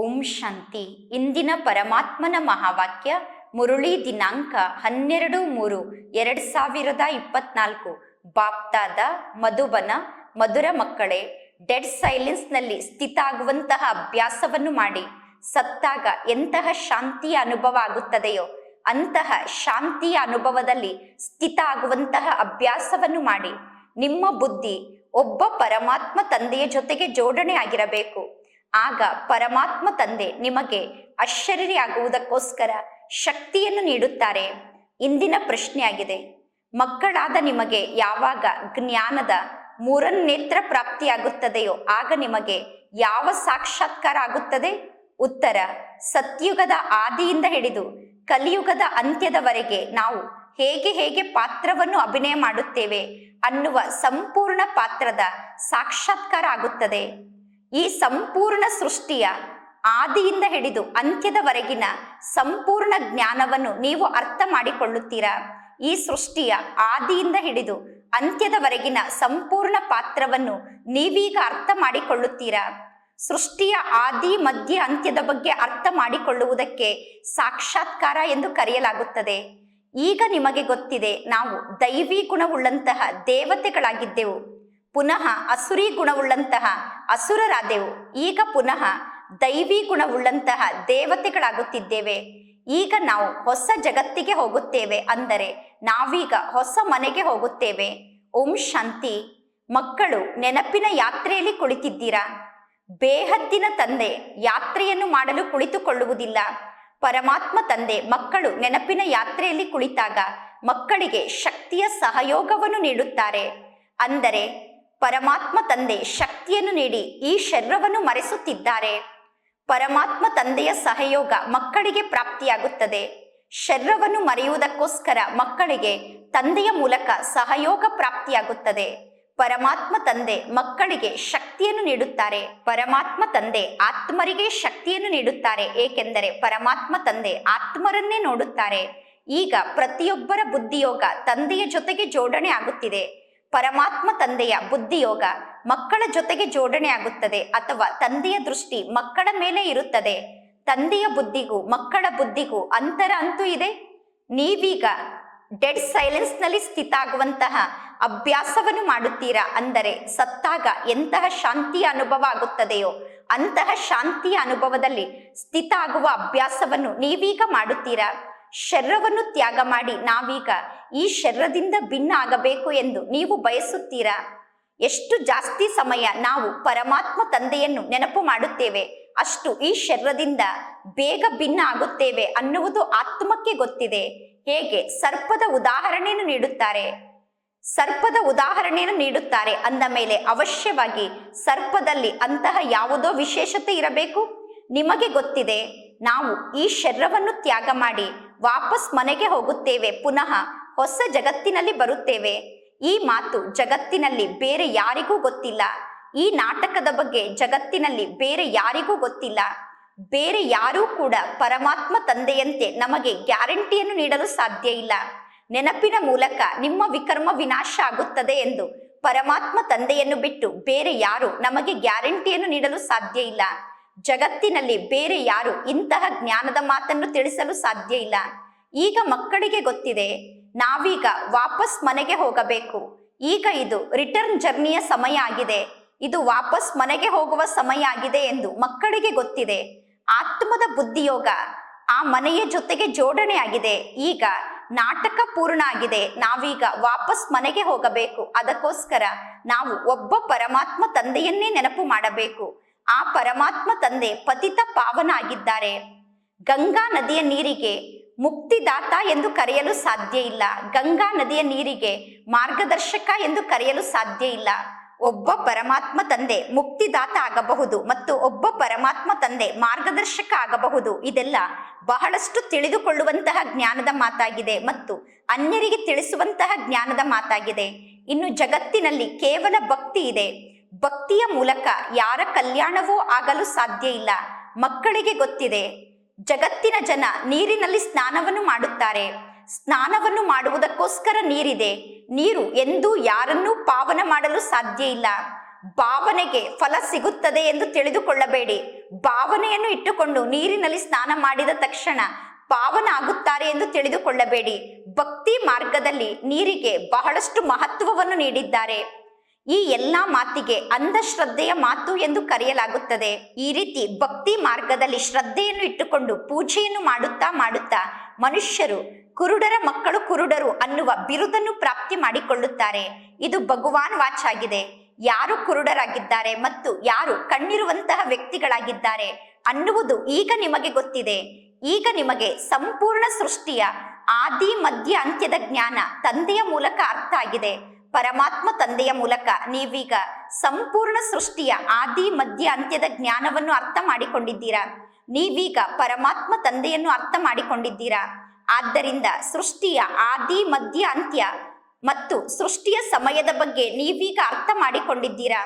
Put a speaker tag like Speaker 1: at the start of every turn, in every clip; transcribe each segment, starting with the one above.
Speaker 1: ಓಂ ಶಾಂತಿ. ಇಂದಿನ ಪರಮಾತ್ಮನ ಮಹಾವಾಕ್ಯ ಮುರುಳಿ ದಿನಾಂಕ ಹನ್ನೆರಡು ಮೂರು ಎರಡ್ ಸಾವಿರದ ಇಪ್ಪತ್ನಾಲ್ಕು. ಬಾಪ್ತಾದ, ಮಧುಬನ, ಮಧುರ ಮಕ್ಕಳೇ, ಡೆಡ್ ಸೈಲೆನ್ಸ್ನಲ್ಲಿ ಸ್ಥಿತ ಆಗುವಂತಹ ಅಭ್ಯಾಸವನ್ನು ಮಾಡಿ, ಸತ್ತಾಗ ಎಂತಹ ಶಾಂತಿಯ ಅನುಭವ ಆಗುತ್ತದೆಯೋ, ಅಂತಹ ಶಾಂತಿಯ ಅನುಭವದಲ್ಲಿ ಸ್ಥಿತ ಆಗುವಂತಹ ಅಭ್ಯಾಸವನ್ನು ಮಾಡಿ, ನಿಮ್ಮ ಬುದ್ಧಿ ಒಬ್ಬ ಪರಮಾತ್ಮ ತಂದೆಯ ಜೊತೆಗೆ ಜೋಡಣೆ ಆಗಿರಬೇಕು ಆಗ ಪರಮಾತ್ಮ ತಂದೆ ನಿಮಗೆ ಆಗುವುದಕ್ಕೋಸ್ಕರ ಶಕ್ತಿಯನ್ನು ನೀಡುತ್ತಾರೆ. ಇಂದಿನ ಪ್ರಶ್ನೆಯಾಗಿದೆ. ಮಕ್ಕಳಾದ ನಿಮಗೆ ಯಾವಾಗ ಜ್ಞಾನದ ಮೂರನ್ನೇತ್ರ ಪ್ರಾಪ್ತಿಯಾಗುತ್ತದೆಯೋ ಆಗ ನಿಮಗೆ ಯಾವ ಸಾಕ್ಷಾತ್ಕಾರ ಆಗುತ್ತದೆ? ಉತ್ತರ, ಸತ್ಯುಗದ ಆದಿಯಿಂದ ಹಿಡಿದು ಕಲಿಯುಗದ ಅಂತ್ಯದವರೆಗೆ ನಾವು ಹೇಗೆ ಹೇಗೆ ಪಾತ್ರವನ್ನು ಅಭಿನಯ ಮಾಡುತ್ತೇವೆ ಅನ್ನುವ ಸಂಪೂರ್ಣ ಪಾತ್ರದ ಸಾಕ್ಷಾತ್ಕಾರ ಆಗುತ್ತದೆ. ಈ ಸಂಪೂರ್ಣ ಸೃಷ್ಟಿಯ ಆದಿಯಿಂದ ಹಿಡಿದು ಅಂತ್ಯದವರೆಗಿನ ಸಂಪೂರ್ಣ ಜ್ಞಾನವನ್ನು ನೀವು ಅರ್ಥ ಮಾಡಿಕೊಳ್ಳುತ್ತೀರಾ? ಈ ಸೃಷ್ಟಿಯ ಆದಿಯಿಂದ ಹಿಡಿದು ಅಂತ್ಯದವರೆಗಿನ ಸಂಪೂರ್ಣ ಪಾತ್ರವನ್ನು ನೀವೀಗ ಅರ್ಥ ಮಾಡಿಕೊಳ್ಳುತ್ತೀರಾ? ಸೃಷ್ಟಿಯ ಆದಿ, ಮಧ್ಯ, ಅಂತ್ಯದ ಬಗ್ಗೆ ಅರ್ಥ ಮಾಡಿಕೊಳ್ಳುವುದಕ್ಕೆ ಸಾಕ್ಷಾತ್ಕಾರ ಎಂದು ಕರೆಯಲಾಗುತ್ತದೆ. ಈಗ ನಿಮಗೆ ಗೊತ್ತಿದೆ, ನಾವು ದೈವಿ ಗುಣವುಳ್ಳಂತಹ ದೇವತೆಗಳಾಗಿದ್ದೆವು. ಪುನಃ ಅಸುರಿ ಗುಣವುಳ್ಳಂತಹ ಅಸುರರಾದೆವು. ಈಗ ಪುನಃ ದೈವಿ ಗುಣವುಳ್ಳಂತಹ ದೇವತೆಗಳಾಗುತ್ತಿದ್ದೇವೆ. ಈಗ ನಾವು ಹೊಸ ಜಗತ್ತಿಗೆ ಹೋಗುತ್ತೇವೆ ಅಂದರೆ ನಾವೀಗ ಹೊಸ ಮನೆಗೆ ಹೋಗುತ್ತೇವೆ. ಓಂ ಶಾಂತಿ. ಮಕ್ಕಳು, ನೆನಪಿನ ಯಾತ್ರೆಯಲ್ಲಿ ಕುಳಿತಿದ್ದೀರಾ? ಬೇಹದ್ದಿನ ತಂದೆ ಯಾತ್ರೆಯನ್ನು ಮಾಡಲು ಕುಳಿತುಕೊಳ್ಳುವುದಿಲ್ಲ. ಪರಮಾತ್ಮ ತಂದೆ, ಮಕ್ಕಳು ನೆನಪಿನ ಯಾತ್ರೆಯಲ್ಲಿ ಕುಳಿತಾಗ ಮಕ್ಕಳಿಗೆ ಶಕ್ತಿಯ ಸಹಯೋಗವನ್ನು ನೀಡುತ್ತಾರೆ. ಅಂದರೆ ಪರಮಾತ್ಮ ತಂದೆ ಶಕ್ತಿಯನ್ನು ನೀಡಿ ಈ ಶರೀರವನ್ನು ಮರೆಸುತ್ತಿದ್ದಾರೆ. ಪರಮಾತ್ಮ ತಂದೆಯ ಸಹಯೋಗ ಮಕ್ಕಳಿಗೆ ಪ್ರಾಪ್ತಿಯಾಗುತ್ತದೆ. ಶರೀರವನ್ನು ಮರೆಯುವುದಕ್ಕೋಸ್ಕರ ಮಕ್ಕಳಿಗೆ ತಂದೆಯ ಮೂಲಕ ಸಹಯೋಗ ಪ್ರಾಪ್ತಿಯಾಗುತ್ತದೆ. ಪರಮಾತ್ಮ ತಂದೆ ಮಕ್ಕಳಿಗೆ ಶಕ್ತಿಯನ್ನು ನೀಡುತ್ತಾರೆ. ಪರಮಾತ್ಮ ತಂದೆ ಆತ್ಮರಿಗೆ ಶಕ್ತಿಯನ್ನು ನೀಡುತ್ತಾರೆ. ಏಕೆಂದರೆ ಪರಮಾತ್ಮ ತಂದೆ ಆತ್ಮರನ್ನೇ ನೋಡುತ್ತಾರೆ. ಈಗ ಪ್ರತಿಯೊಬ್ಬರ ಬುದ್ಧಿಯೋಗ ತಂದೆಯ ಜೊತೆಗೆ ಜೋಡಣೆ ಆಗುತ್ತಿದೆ. ಪರಮಾತ್ಮ ತಂದೆಯ ಬುದ್ಧಿಯೋಗ ಮಕ್ಕಳ ಜೊತೆಗೆ ಜೋಡಣೆ ಆಗುತ್ತದೆ ಅಥವಾ ತಂದೆಯ ದೃಷ್ಟಿ ಮಕ್ಕಳ ಮೇಲೆ ಇರುತ್ತದೆ. ತಂದೆಯ ಬುದ್ಧಿಗೂ ಮಕ್ಕಳ ಬುದ್ಧಿಗೂ ಅಂತರ ಅಂತೂ ಇದೆ. ನೀವೀಗ ಡೆಡ್ ಸೈಲೆನ್ಸ್ನಲ್ಲಿ ಸ್ಥಿತ ಆಗುವಂತಹ ಅಭ್ಯಾಸವನ್ನು ಮಾಡುತ್ತೀರಾ? ಅಂದರೆ ಸತ್ತಾಗ ಎಂತಹ ಶಾಂತಿಯ ಅನುಭವ ಆಗುತ್ತದೆಯೋ, ಅಂತಹ ಶಾಂತಿಯ ಅನುಭವದಲ್ಲಿ ಸ್ಥಿತ ಆಗುವ ಅಭ್ಯಾಸವನ್ನು ನೀವೀಗ ಮಾಡುತ್ತೀರಾ? ಶರೀರವನ್ನು ತ್ಯಾಗ ಮಾಡಿ ನಾವೀಗ ಈ ಶರೀರದಿಂದ ಭಿನ್ನ ಆಗಬೇಕು ಎಂದು ನೀವು ಬಯಸುತ್ತೀರಾ? ಎಷ್ಟು ಜಾಸ್ತಿ ಸಮಯ ನಾವು ಪರಮಾತ್ಮ ತಂದೆಯನ್ನು ನೆನಪು ಮಾಡುತ್ತೇವೆ, ಅಷ್ಟು ಈ ಶರೀರದಿಂದ ಬೇಗ ಭಿನ್ನ ಆಗುತ್ತೇವೆ ಅನ್ನುವುದು ಆತ್ಮಕ್ಕೆ ಗೊತ್ತಿದೆ. ಹೇಗೆ? ಸರ್ಪದ ಉದಾಹರಣೆಯನ್ನು ನೀಡುತ್ತಾರೆ. ಸರ್ಪದ ಉದಾಹರಣೆಯನ್ನು ನೀಡುತ್ತಾರೆ ಅಂದ ಮೇಲೆ ಅವಶ್ಯವಾಗಿ ಸರ್ಪದಲ್ಲಿ ಅಂತಹ ಯಾವುದೋ ವಿಶೇಷತೆ ಇರಬೇಕು? ನಿಮಗೆ ಗೊತ್ತಿದೆ, ನಾವು ಈ ಶರೀರವನ್ನು ತ್ಯಾಗ ಮಾಡಿ ವಾಪಸ್ ಮನೆಗೆ ಹೋಗುತ್ತೇವೆ. ಪುನಃ ಹೊಸ ಜಗತ್ತಿನಲ್ಲಿ ಬರುತ್ತೇವೆ. ಈ ಮಾತು ಜಗತ್ತಿನಲ್ಲಿ ಬೇರೆ ಯಾರಿಗೂ ಗೊತ್ತಿಲ್ಲ. ಈ ನಾಟಕದ ಬಗ್ಗೆ ಜಗತ್ತಿನಲ್ಲಿ ಬೇರೆ ಯಾರಿಗೂ ಗೊತ್ತಿಲ್ಲ. ಬೇರೆ ಯಾರೂ ಕೂಡ ಪರಮಾತ್ಮ ತಂದೆಯಂತೆ ನಮಗೆ ಗ್ಯಾರಂಟಿಯನ್ನು ನೀಡಲು ಸಾಧ್ಯ ಇಲ್ಲ. ನೆನಪಿನ ಮೂಲಕ ನಿಮ್ಮ ವಿಕರ್ಮ ವಿನಾಶ ಆಗುತ್ತದೆ ಎಂದು ಪರಮಾತ್ಮ ತಂದೆಯನ್ನು ಬಿಟ್ಟು ಬೇರೆ ಯಾರು ನಮಗೆ ಗ್ಯಾರಂಟಿಯನ್ನು ನೀಡಲು ಸಾಧ್ಯ ಇಲ್ಲ. ಜಗತ್ತಿನಲ್ಲಿ ಬೇರೆ ಯಾರು ಇಂತಹ ಜ್ಞಾನದ ಮಾತನ್ನು ತಿಳಿಸಲು ಸಾಧ್ಯ ಇಲ್ಲ. ಈಗ ಮಕ್ಕಳಿಗೆ ಗೊತ್ತಿದೆ, ನಾವೀಗ ವಾಪಸ್ ಮನೆಗೆ ಹೋಗಬೇಕು. ಈಗ ಇದು ರಿಟರ್ನ್ ಜರ್ನಿಯ ಸಮಯ ಆಗಿದೆ. ಇದು ವಾಪಸ್ ಮನೆಗೆ ಹೋಗುವ ಸಮಯ ಆಗಿದೆ ಎಂದು ಮಕ್ಕಳಿಗೆ ಗೊತ್ತಿದೆ. ಆತ್ಮದ ಬುದ್ಧಿಯೋಗ ಆ ಮನೆಯ ಜೊತೆಗೆ ಜೋಡಣೆ ಆಗಿದೆ. ಈಗ ನಾಟಕ ಪೂರ್ಣ ಆಗಿದೆ. ನಾವೀಗ ವಾಪಸ್ ಮನೆಗೆ ಹೋಗಬೇಕು. ಅದಕ್ಕೋಸ್ಕರ ನಾವು ಒಬ್ಬ ಪರಮಾತ್ಮ ತಂದೆಯನ್ನೇ ನೆನಪು ಮಾಡಬೇಕು. ಆ ಪರಮಾತ್ಮ ತಂದೆ ಪತಿತ ಪಾವನ ಆಗಿದ್ದಾರೆ ಗಂಗಾ ನದಿಯ ನೀರಿಗೆ ಮುಕ್ತಿದಾತ ಎಂದು ಕರೆಯಲು ಸಾಧ್ಯ ಇಲ್ಲ. ಗಂಗಾ ನದಿಯ ನೀರಿಗೆ ಮಾರ್ಗದರ್ಶಕ ಎಂದು ಕರೆಯಲು ಸಾಧ್ಯ ಇಲ್ಲ. ಒಬ್ಬ ಪರಮಾತ್ಮ ತಂದೆ ಮುಕ್ತಿದಾತ ಆಗಬಹುದು ಮತ್ತು ಒಬ್ಬ ಪರಮಾತ್ಮ ತಂದೆ ಮಾರ್ಗದರ್ಶಕ ಆಗಬಹುದು. ಇದೆಲ್ಲ ಬಹಳಷ್ಟು ತಿಳಿದುಕೊಳ್ಳುವಂತಹ ಜ್ಞಾನದ ಮಾತಾಗಿದೆ ಮತ್ತು ಅನ್ಯರಿಗೆ ತಿಳಿಸುವಂತಹ ಜ್ಞಾನದ ಮಾತಾಗಿದೆ. ಇನ್ನು ಜಗತ್ತಿನಲ್ಲಿ ಕೇವಲ ಭಕ್ತಿ ಇದೆ. ಭಕ್ತಿಯ ಮೂಲಕ ಯಾರ ಕಲ್ಯಾಣವೂ ಆಗಲು ಸಾಧ್ಯ ಇಲ್ಲ. ಮಕ್ಕಳಿಗೆ ಗೊತ್ತಿದೆ. ಜಗತ್ತಿನ ಜನ ನೀರಿನಲ್ಲಿ ಸ್ನಾನವನ್ನು ಮಾಡುತ್ತಾರೆ. ಸ್ನಾನವನ್ನು ಮಾಡುವುದಕ್ಕೋಸ್ಕರ ನೀರಿದೆ. ನೀರು ಎಂದೂ ಯಾರನ್ನೂ ಪಾವನ ಮಾಡಲು ಸಾಧ್ಯ ಇಲ್ಲ. ಭಾವನೆಗೆ ಫಲ ಸಿಗುತ್ತದೆ ಎಂದು ತಿಳಿದುಕೊಳ್ಳಬೇಡಿ. ಭಾವನೆಯನ್ನು ಇಟ್ಟುಕೊಂಡು ನೀರಿನಲ್ಲಿ ಸ್ನಾನ ಮಾಡಿದ ತಕ್ಷಣ ಪಾವನ ಆಗುತ್ತಾರೆ ಎಂದು ತಿಳಿದುಕೊಳ್ಳಬೇಡಿ. ಭಕ್ತಿ ಮಾರ್ಗದಲ್ಲಿ ನೀರಿಗೆ ಬಹಳಷ್ಟು ಮಹತ್ವವನ್ನು ನೀಡಿದ್ದಾರೆ. ಈ ಎಲ್ಲಾ ಮಾತಿಗೆ ಅಂಧಶ್ರದ್ಧೆಯ ಮಾತು ಎಂದು ಕರೆಯಲಾಗುತ್ತದೆ. ಈ ರೀತಿ ಭಕ್ತಿ ಮಾರ್ಗದಲ್ಲಿ ಶ್ರದ್ಧೆಯನ್ನು ಇಟ್ಟುಕೊಂಡು ಪೂಜೆಯನ್ನು ಮಾಡುತ್ತಾ ಮಾಡುತ್ತಾ ಮನುಷ್ಯರು, ಕುರುಡರ ಮಕ್ಕಳು ಕುರುಡರು ಅನ್ನುವ ಬಿರುದನ್ನು ಪ್ರಾಪ್ತಿ ಮಾಡಿಕೊಳ್ಳುತ್ತಾರೆ. ಇದು ಭಗವಾನ್ ವಾಚ್ ಆಗಿದೆ. ಯಾರು ಕುರುಡರಾಗಿದ್ದಾರೆ ಮತ್ತು ಯಾರು ಕಣ್ಣಿರುವಂತಹ ವ್ಯಕ್ತಿಗಳಾಗಿದ್ದಾರೆ ಅನ್ನುವುದು ಈಗ ನಿಮಗೆ ಗೊತ್ತಿದೆ. ಈಗ ನಿಮಗೆ ಸಂಪೂರ್ಣ ಸೃಷ್ಟಿಯ, ಆದಿ, ಮಧ್ಯ, ಅಂತ್ಯದ ಜ್ಞಾನ ತಂದೆಯ ಮೂಲಕ ಅರ್ಥ ಆಗಿದೆ. ಪರಮಾತ್ಮ ತಂದೆಯ ಮೂಲಕ ನೀವೀಗ ಸಂಪೂರ್ಣ ಸೃಷ್ಟಿಯ ಆದಿ, ಮಧ್ಯ, ಅಂತ್ಯದ ಜ್ಞಾನವನ್ನು ಅರ್ಥ ಮಾಡಿಕೊಂಡಿದ್ದೀರಾ? ನೀವೀಗ ಪರಮಾತ್ಮ ತಂದೆಯನ್ನು ಅರ್ಥ ಮಾಡಿಕೊಂಡಿದ್ದೀರಾ? ಆದ್ದರಿಂದ ಸೃಷ್ಟಿಯ ಆದಿ, ಮಧ್ಯ, ಅಂತ್ಯ ಮತ್ತು ಸೃಷ್ಟಿಯ ಸಮಯದ ಬಗ್ಗೆ ನೀವೀಗ ಅರ್ಥ ಮಾಡಿಕೊಂಡಿದ್ದೀರಾ?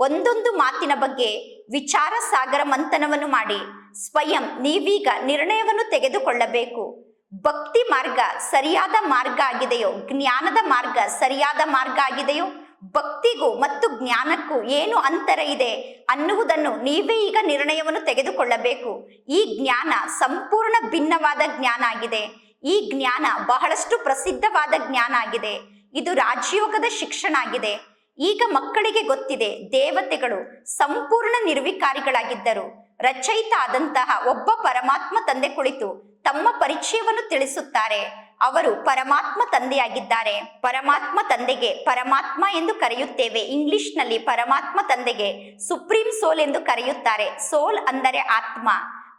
Speaker 1: ಒಂದೊಂದು ಮಾತಿನ ಬಗ್ಗೆ ವಿಚಾರ ಸಾಗರ ಮಂಥನವನ್ನು ಮಾಡಿ, ಸ್ವಯಂ ನೀವೀಗ ನಿರ್ಣಯವನ್ನು ತೆಗೆದುಕೊಳ್ಳಬೇಕು. ಭಕ್ತಿ ಮಾರ್ಗ ಸರಿಯಾದ ಮಾರ್ಗ ಆಗಿದೆಯೋ? ಜ್ಞಾನದ ಮಾರ್ಗ ಸರಿಯಾದ ಮಾರ್ಗ ಆಗಿದೆಯೋ? ಭಕ್ತಿಗೂ ಮತ್ತು ಜ್ಞಾನಕ್ಕೂ ಏನು ಅಂತರ ಇದೆ ಅನ್ನುವುದನ್ನು ನೀವೇ ಈಗ ನಿರ್ಣಯವನ್ನು ತೆಗೆದುಕೊಳ್ಳಬೇಕು. ಈ ಜ್ಞಾನ ಸಂಪೂರ್ಣ ಭಿನ್ನವಾದ ಜ್ಞಾನ ಆಗಿದೆ. ಈ ಜ್ಞಾನ ಬಹಳಷ್ಟು ಪ್ರಸಿದ್ಧವಾದ ಜ್ಞಾನ ಆಗಿದೆ. ಇದು ರಾಜಯೋಗದ ಶಿಕ್ಷಣ ಆಗಿದೆ. ಈಗ ಮಕ್ಕಳಿಗೆ ಗೊತ್ತಿದೆ, ದೇವತೆಗಳು ಸಂಪೂರ್ಣ ನಿರ್ವಿಕಾರಿಗಳಾಗಿದ್ದರು. ರಚಯಿತ ಆದಂತಹ ಒಬ್ಬ ಪರಮಾತ್ಮ ತಂದೆ ಕುಳಿತು ತಮ್ಮ ಪರಿಚಯವನ್ನು ತಿಳಿಸುತ್ತಾರೆ. ಅವರು ಪರಮಾತ್ಮ ತಂದೆಯಾಗಿದ್ದಾರೆ. ಪರಮಾತ್ಮ ತಂದೆಗೆ ಪರಮಾತ್ಮ ಎಂದು ಕರೆಯುತ್ತೇವೆ. ಇಂಗ್ಲಿಷ್ನಲ್ಲಿ ಪರಮಾತ್ಮ ತಂದೆಗೆ ಸುಪ್ರೀಂ ಸೋಲ್ ಎಂದು ಕರೆಯುತ್ತಾರೆ. ಸೋಲ್ ಅಂದರೆ ಆತ್ಮ.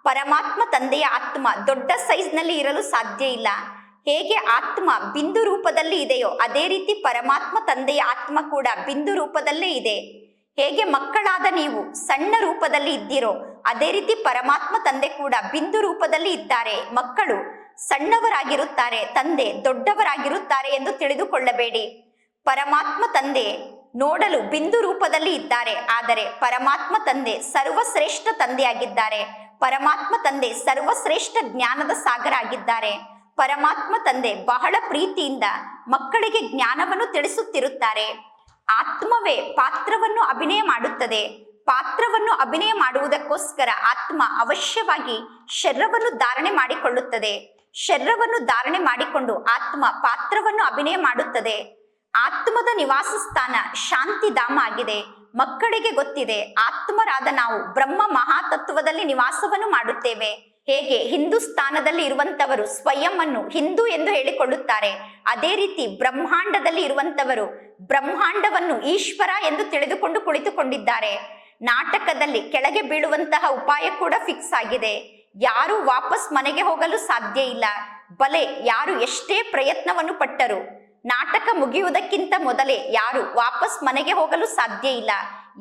Speaker 1: ಪರಮಾತ್ಮ ತಂದೆಯ ಆತ್ಮ ದೊಡ್ಡ ಸೈಜ್ನಲ್ಲಿ ಇರಲು ಸಾಧ್ಯ ಇಲ್ಲ. ಹೇಗೆ ಆತ್ಮ ಬಿಂದು ರೂಪದಲ್ಲಿ ಇದೆಯೋ ಅದೇ ರೀತಿ ಪರಮಾತ್ಮ ತಂದೆಯ ಆತ್ಮ ಕೂಡ ಬಿಂದು ರೂಪದಲ್ಲೇ ಇದೆ. ಹೇಗೆ ಮಕ್ಕಳಾದ ನೀವು ಸಣ್ಣ ರೂಪದಲ್ಲಿ ಇದ್ದೀರೋ ಅದೇ ರೀತಿ ಪರಮಾತ್ಮ ತಂದೆ ಕೂಡ ಬಿಂದು ರೂಪದಲ್ಲಿ ಇದ್ದಾರೆ. ಮಕ್ಕಳು ಸಣ್ಣವರಾಗಿರುತ್ತಾರೆ, ತಂದೆ ದೊಡ್ಡವರಾಗಿರುತ್ತಾರೆ ಎಂದು ತಿಳಿದುಕೊಳ್ಳಬೇಡಿ. ಪರಮಾತ್ಮ ತಂದೆ ನೋಡಲು ಬಿಂದು ರೂಪದಲ್ಲಿ ಇದ್ದಾರೆ. ಆದರೆ ಪರಮಾತ್ಮ ತಂದೆ ಸರ್ವಶ್ರೇಷ್ಠ ತಂದೆಯಾಗಿದ್ದಾರೆ. ಪರಮಾತ್ಮ ತಂದೆ ಸರ್ವಶ್ರೇಷ್ಠ ಜ್ಞಾನದ ಸಾಗರ ಆಗಿದ್ದಾರೆ. ಪರಮಾತ್ಮ ತಂದೆ ಬಹಳ ಪ್ರೀತಿಯಿಂದ ಮಕ್ಕಳಿಗೆ ಜ್ಞಾನವನ್ನು ತಿಳಿಸುತ್ತಿರುತ್ತಾರೆ. ಆತ್ಮವೇ ಪಾತ್ರವನ್ನು ಅಭಿನಯ ಮಾಡುತ್ತದೆ. ಪಾತ್ರವನ್ನು ಅಭಿನಯ ಮಾಡುವುದಕ್ಕೋಸ್ಕರ ಆತ್ಮ ಅವಶ್ಯವಾಗಿ ಶರೀರವನ್ನು ಧಾರಣೆ ಮಾಡಿಕೊಳ್ಳುತ್ತದೆ. ಶರೀರವನ್ನು ಧಾರಣೆ ಮಾಡಿಕೊಂಡು ಆತ್ಮ ಪಾತ್ರವನ್ನು ಅಭಿನಯ ಮಾಡುತ್ತದೆ. ಆತ್ಮದ ನಿವಾಸ ಸ್ಥಾನ ಶಾಂತಿಧಾಮ ಆಗಿದೆ. ಮಕ್ಕಳಿಗೆ ಗೊತ್ತಿದೆ, ಆತ್ಮರಾದ ನಾವು ಬ್ರಹ್ಮ ಮಹಾತತ್ವದಲ್ಲಿ ನಿವಾಸವನ್ನು ಮಾಡುತ್ತೇವೆ. ಹೇಗೆ? ಹಿಂದೂಸ್ತಾನದಲ್ಲಿ ಇರುವಂತವರು ಸ್ವಯಂ ಅನ್ನು ಹಿಂದೂ ಎಂದು ಹೇಳಿಕೊಳ್ಳುತ್ತಾರೆ. ಅದೇ ರೀತಿ ಬ್ರಹ್ಮಾಂಡದಲ್ಲಿ ಇರುವಂತವರು ಬ್ರಹ್ಮಾಂಡವನ್ನು ಈಶ್ವರ ಎಂದು ತಿಳಿದುಕೊಂಡು ಕುಳಿತುಕೊಂಡಿದ್ದಾರೆ. ನಾಟಕದಲ್ಲಿ ಕೆಳಗೆ ಬೀಳುವಂತಹ ಉಪಾಯ ಕೂಡ ಫಿಕ್ಸ್ ಆಗಿದೆ. ಯಾರು ವಾಪಸ್ ಮನೆಗೆ ಹೋಗಲು ಸಾಧ್ಯ ಇಲ್ಲ. ಬಲೆ ಯಾರು ಎಷ್ಟೇ ಪ್ರಯತ್ನವನ್ನು ಪಟ್ಟರು. ನಾಟಕ ಮುಗಿಯುವುದಕ್ಕಿಂತ ಮೊದಲೇ ಯಾರು ವಾಪಸ್ ಮನೆಗೆ ಹೋಗಲು ಸಾಧ್ಯ ಇಲ್ಲ.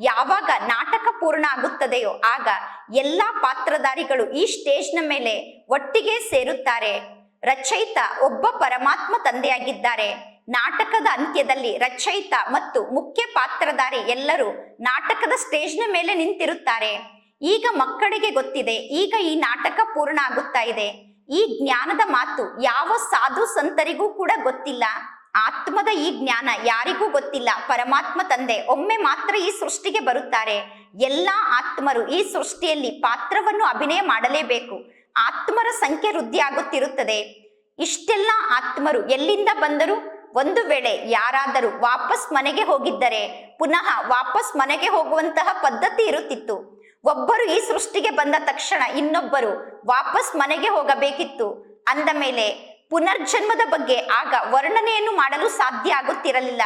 Speaker 1: ಯಾವಾಗ ನಾಟಕ ಪೂರ್ಣ ಆಗುತ್ತದೆಯೋ ಆಗ ಎಲ್ಲಾ ಪಾತ್ರಧಾರಿಗಳು ಈ ಸ್ಟೇಜ್ನ ಮೇಲೆ ಒಟ್ಟಿಗೆ ಸೇರುತ್ತಾರೆ. ರಚಯಿತ ಒಬ್ಬ ಪರಮಾತ್ಮ ತಂದೆಯಾಗಿದ್ದಾರೆ. ನಾಟಕದ ಅಂತ್ಯದಲ್ಲಿ ರಚಯಿತ ಮತ್ತು ಮುಖ್ಯ ಪಾತ್ರಧಾರಿ ಎಲ್ಲರೂ ನಾಟಕದ ಸ್ಟೇಜ್ನ ಮೇಲೆ ನಿಂತಿರುತ್ತಾರೆ. ಈಗ ಮಕ್ಕಳಿಗೆ ಗೊತ್ತಿದೆ, ಈಗ ಈ ನಾಟಕ ಪೂರ್ಣ ಆಗುತ್ತಾ ಇದೆ. ಈ ಜ್ಞಾನದ ಮಾತು ಯಾವ ಸಾಧು ಸಂತರಿಗೂ ಕೂಡ ಗೊತ್ತಿಲ್ಲ. ಆತ್ಮದ ಈ ಜ್ಞಾನ ಯಾರಿಗೂ ಗೊತ್ತಿಲ್ಲ. ಪರಮಾತ್ಮ ತಂದೆ ಒಮ್ಮೆ ಮಾತ್ರ ಈ ಸೃಷ್ಟಿಗೆ ಬರುತ್ತಾರೆ. ಎಲ್ಲಾ ಆತ್ಮರು ಈ ಸೃಷ್ಟಿಯಲ್ಲಿ ಪಾತ್ರವನ್ನು ಅಭಿನಯ ಮಾಡಲೇಬೇಕು. ಆತ್ಮರ ಸಂಖ್ಯೆ ವೃದ್ಧಿ ಆಗುತ್ತಿರುತ್ತದೆ ಇಷ್ಟೆಲ್ಲ ಆತ್ಮರು ಎಲ್ಲಿಂದ ಬಂದರು? ಒಂದು ವೇಳೆ ಯಾರಾದರೂ ವಾಪಸ್ ಮನೆಗೆ ಹೋಗಿದ್ದರೆ ಪುನಃ ವಾಪಸ್ ಮನೆಗೆ ಹೋಗುವಂತಹ ಪದ್ಧತಿ ಇರುತ್ತಿತ್ತು. ಒಬ್ಬರು ಈ ಸೃಷ್ಟಿಗೆ ಬಂದ ತಕ್ಷಣ ಇನ್ನೊಬ್ಬರು ವಾಪಸ್ ಮನೆಗೆ ಹೋಗಬೇಕಿತ್ತು. ಅಂದ ಮೇಲೆ ಪುನರ್ಜನ್ಮದ ಬಗ್ಗೆ ಆಗ ವರ್ಣನೆಯನ್ನು ಮಾಡಲು ಸಾಧ್ಯ ಆಗುತ್ತಿರಲಿಲ್ಲ.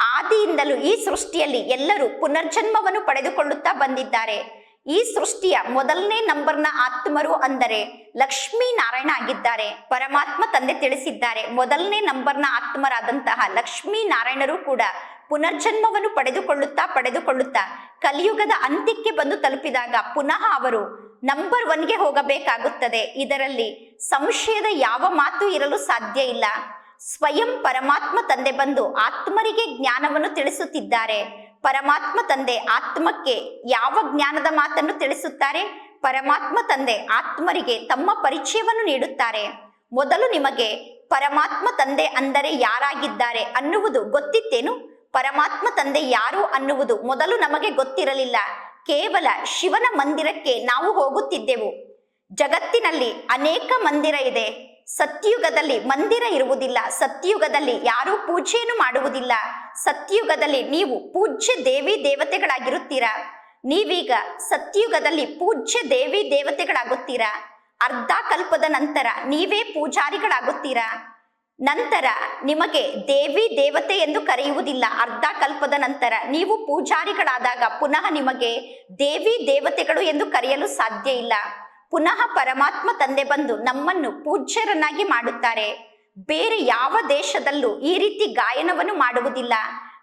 Speaker 1: ಆದಿಯಿಂದಲೂ ಈ ಸೃಷ್ಟಿಯಲ್ಲಿ ಎಲ್ಲರೂ ಪುನರ್ಜನ್ಮವನ್ನು ಪಡೆದುಕೊಳ್ಳುತ್ತಾ ಬಂದಿದ್ದಾರೆ. ಈ ಸೃಷ್ಟಿಯ ಮೊದಲನೇ ನಂಬರ್ನ ಆತ್ಮರು ಅಂದರೆ ಲಕ್ಷ್ಮೀ ನಾರಾಯಣ ಆಗಿದ್ದಾರೆ. ಪರಮಾತ್ಮ ತಂದೆ ತಿಳಿಸಿದ್ದಾರೆ. ಮೊದಲನೇ ನಂಬರ್ನ ಆತ್ಮರಾದಂತಹ ಲಕ್ಷ್ಮೀ ನಾರಾಯಣರು ಕೂಡ ಪುನರ್ಜನ್ಮವನ್ನು ಪಡೆದುಕೊಳ್ಳುತ್ತಾ ಪಡೆದುಕೊಳ್ಳುತ್ತಾ ಕಲಿಯುಗದ ಅಂತ್ಯಕ್ಕೆ ಬಂದು ತಲುಪಿದಾಗ ಪುನಃ ಅವರು ನಂಬರ್ ಒನ್ಗೆ ಹೋಗಬೇಕಾಗುತ್ತದೆ. ಇದರಲ್ಲಿ ಸಂಶಯದ ಯಾವ ಮಾತು ಇರಲು ಸಾಧ್ಯ ಇಲ್ಲ. ಸ್ವಯಂ ಪರಮಾತ್ಮ ತಂದೆ ಬಂದು ಆತ್ಮರಿಗೆ ಜ್ಞಾನವನ್ನು ತಿಳಿಸುತ್ತಿದ್ದಾರೆ. ಪರಮಾತ್ಮ ತಂದೆ ಆತ್ಮಕ್ಕೆ ಯಾವ ಜ್ಞಾನದ ಮಾತನ್ನು ತಿಳಿಸುತ್ತಾರೆ? ಪರಮಾತ್ಮ ತಂದೆ ಆತ್ಮರಿಗೆ ತಮ್ಮ ಪರಿಚಯವನ್ನು ನೀಡುತ್ತಾರೆ. ಮೊದಲು ನಿಮಗೆ ಪರಮಾತ್ಮ ತಂದೆ ಅಂದರೆ ಯಾರಾಗಿದ್ದಾರೆ ಅನ್ನುವುದು ಗೊತ್ತಿತ್ತೇನು? ಪರಮಾತ್ಮ ತಂದೆ ಯಾರು ಅನ್ನುವುದು ಮೊದಲು ನಮಗೆ ಗೊತ್ತಿರಲಿಲ್ಲ. ಕೇವಲ ಶಿವನ ಮಂದಿರಕ್ಕೆ ನಾವು ಹೋಗುತ್ತಿದ್ದೆವು. ಜಗತ್ತಿನಲ್ಲಿ ಅನೇಕ ಮಂದಿರ ಇದೆ. ಸತ್ಯುಗದಲ್ಲಿ ಮಂದಿರ ಇರುವುದಿಲ್ಲ. ಸತ್ಯುಗದಲ್ಲಿ ಯಾರೂ ಪೂಜೆಯನ್ನು ಮಾಡುವುದಿಲ್ಲ. ಸತ್ಯುಗದಲ್ಲಿ ನೀವು ಪೂಜ್ಯ ದೇವಿ ದೇವತೆಗಳಾಗಿರುತ್ತೀರಾ. ನೀವೀಗ ಸತ್ಯುಗದಲ್ಲಿ ಪೂಜ್ಯ ದೇವಿ ದೇವತೆಗಳಾಗುತ್ತೀರಾ. ಅರ್ಧ ಕಲ್ಪದ ನಂತರ ನೀವೇ ಪೂಜಾರಿಗಳಾಗುತ್ತೀರಾ. ನಂತರ ನಿಮಗೆ ದೇವಿ ದೇವತೆ ಎಂದು ಕರೆಯುವುದಿಲ್ಲ. ಅರ್ಧ ಕಲ್ಪದ ನಂತರ ನೀವು ಪೂಜಾರಿಗಳಾದಾಗ ಪುನಃ ನಿಮಗೆ ದೇವಿ ದೇವತೆಗಳು ಎಂದು ಕರೆಯಲು ಸಾಧ್ಯ ಇಲ್ಲ. ಪುನಃ ಪರಮಾತ್ಮ ತಂದೆ ಬಂದು ನಮ್ಮನ್ನು ಪೂಜ್ಯರನ್ನಾಗಿ ಮಾಡುತ್ತಾರೆ. ಬೇರೆ ಯಾವ ದೇಶದಲ್ಲೂ ಈ ರೀತಿ ಗಾಯನವನ್ನು ಮಾಡುವುದಿಲ್ಲ.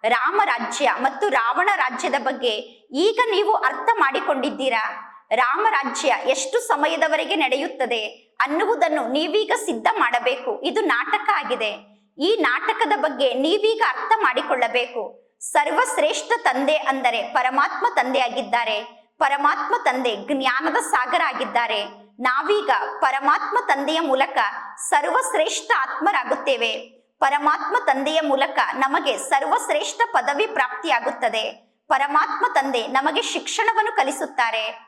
Speaker 1: ರಾಮರಾಜ್ಯ ಮತ್ತು ರಾವಣ ರಾಜ್ಯದ ಬಗ್ಗೆ ಈಗ ನೀವು ಅರ್ಥ ಮಾಡಿಕೊಂಡಿದ್ದೀರಾ? ರಾಮರಾಜ್ಯ ಎಷ್ಟು ಸಮಯದವರೆಗೆ ನಡೆಯುತ್ತದೆ ಅನ್ನುವುದನ್ನು ನೀವೀಗ ಸಿದ್ಧ ಮಾಡಬೇಕು. ಇದು ನಾಟಕ ಆಗಿದೆ. ಈ ನಾಟಕದ ಬಗ್ಗೆ ನೀವೀಗ ಅರ್ಥ ಮಾಡಿಕೊಳ್ಳಬೇಕು. ಸರ್ವಶ್ರೇಷ್ಠ ತಂದೆ ಅಂದರೆ ಪರಮಾತ್ಮ ತಂದೆ ಆಗಿದ್ದಾರೆ ಪರಮಾತ್ಮ ತಂದೆ ಜ್ಞಾನದ ಸಾಗರ ಆಗಿದ್ದಾರೆ ನಾವೀಗ ಪರಮಾತ್ಮ ತಂದೆಯ ಮೂಲಕ ಸರ್ವಶ್ರೇಷ್ಠ ಆತ್ಮರಾಗುತ್ತೇವೆ. ಪರಮಾತ್ಮ ತಂದೆಯ ಮೂಲಕ ನಮಗೆ ಸರ್ವಶ್ರೇಷ್ಠ ಪದವಿ ಪ್ರಾಪ್ತಿಯಾಗುತ್ತದೆ. ಪರಮಾತ್ಮ ತಂದೆ ನಮಗೆ ಶಿಕ್ಷಣವನ್ನು ಕಲಿಸುತ್ತಾರೆ.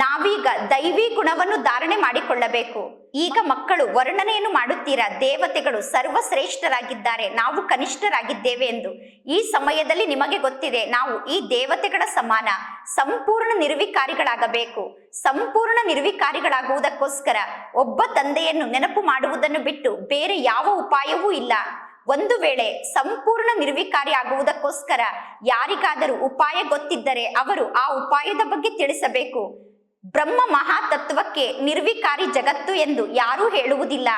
Speaker 1: ನಾವೀಗ ದೈವಿ ಗುಣವನ್ನು ಧಾರಣೆ ಮಾಡಿಕೊಳ್ಳಬೇಕು. ಈಗ ಮಕ್ಕಳು ವರ್ಣನೆಯನ್ನು ಮಾಡುತ್ತೀರಾ? ದೇವತೆಗಳು ಸರ್ವಶ್ರೇಷ್ಠರಾಗಿದ್ದಾರೆ. ನಾವು ಕನಿಷ್ಠರಾಗಿದ್ದೇವೆ ಎಂದು. ಈ ಸಮಯದಲ್ಲಿ ನಿಮಗೆ ಗೊತ್ತಿದೆ, ನಾವು ಈ ದೇವತೆಗಳ ಸಮಾನ, ಸಂಪೂರ್ಣ ನಿರ್ವಿಕಾರಿಗಳಾಗಬೇಕು. ಸಂಪೂರ್ಣ ನಿರ್ವಿಕಾರಿಗಳಾಗುವುದಕ್ಕೋಸ್ಕರ ಒಬ್ಬ ತಂದೆಯನ್ನು ನೆನಪು ಮಾಡುವುದನ್ನು ಬಿಟ್ಟು ಬೇರೆ ಯಾವ ಉಪಾಯವೂ ಇಲ್ಲ. ಒಂದು ವೇಳೆ ಸಂಪೂರ್ಣ ನಿರ್ವಿಕಾರಿ ಆಗುವುದಕ್ಕೋಸ್ಕರ ಯಾರಿಗಾದರೂ ಉಪಾಯ ಗೊತ್ತಿದ್ದರೆ ಅವರು ಆ ಉಪಾಯದ ಬಗ್ಗೆ ತಿಳಿಸಬೇಕು. ಬ್ರಹ್ಮ ಮಹಾತತ್ವಕ್ಕೆ ನಿರ್ವಿಕಾರಿ ಜಗತ್ತು ಎಂದು ಯಾರೂ ಹೇಳುವುದಿಲ್ಲ.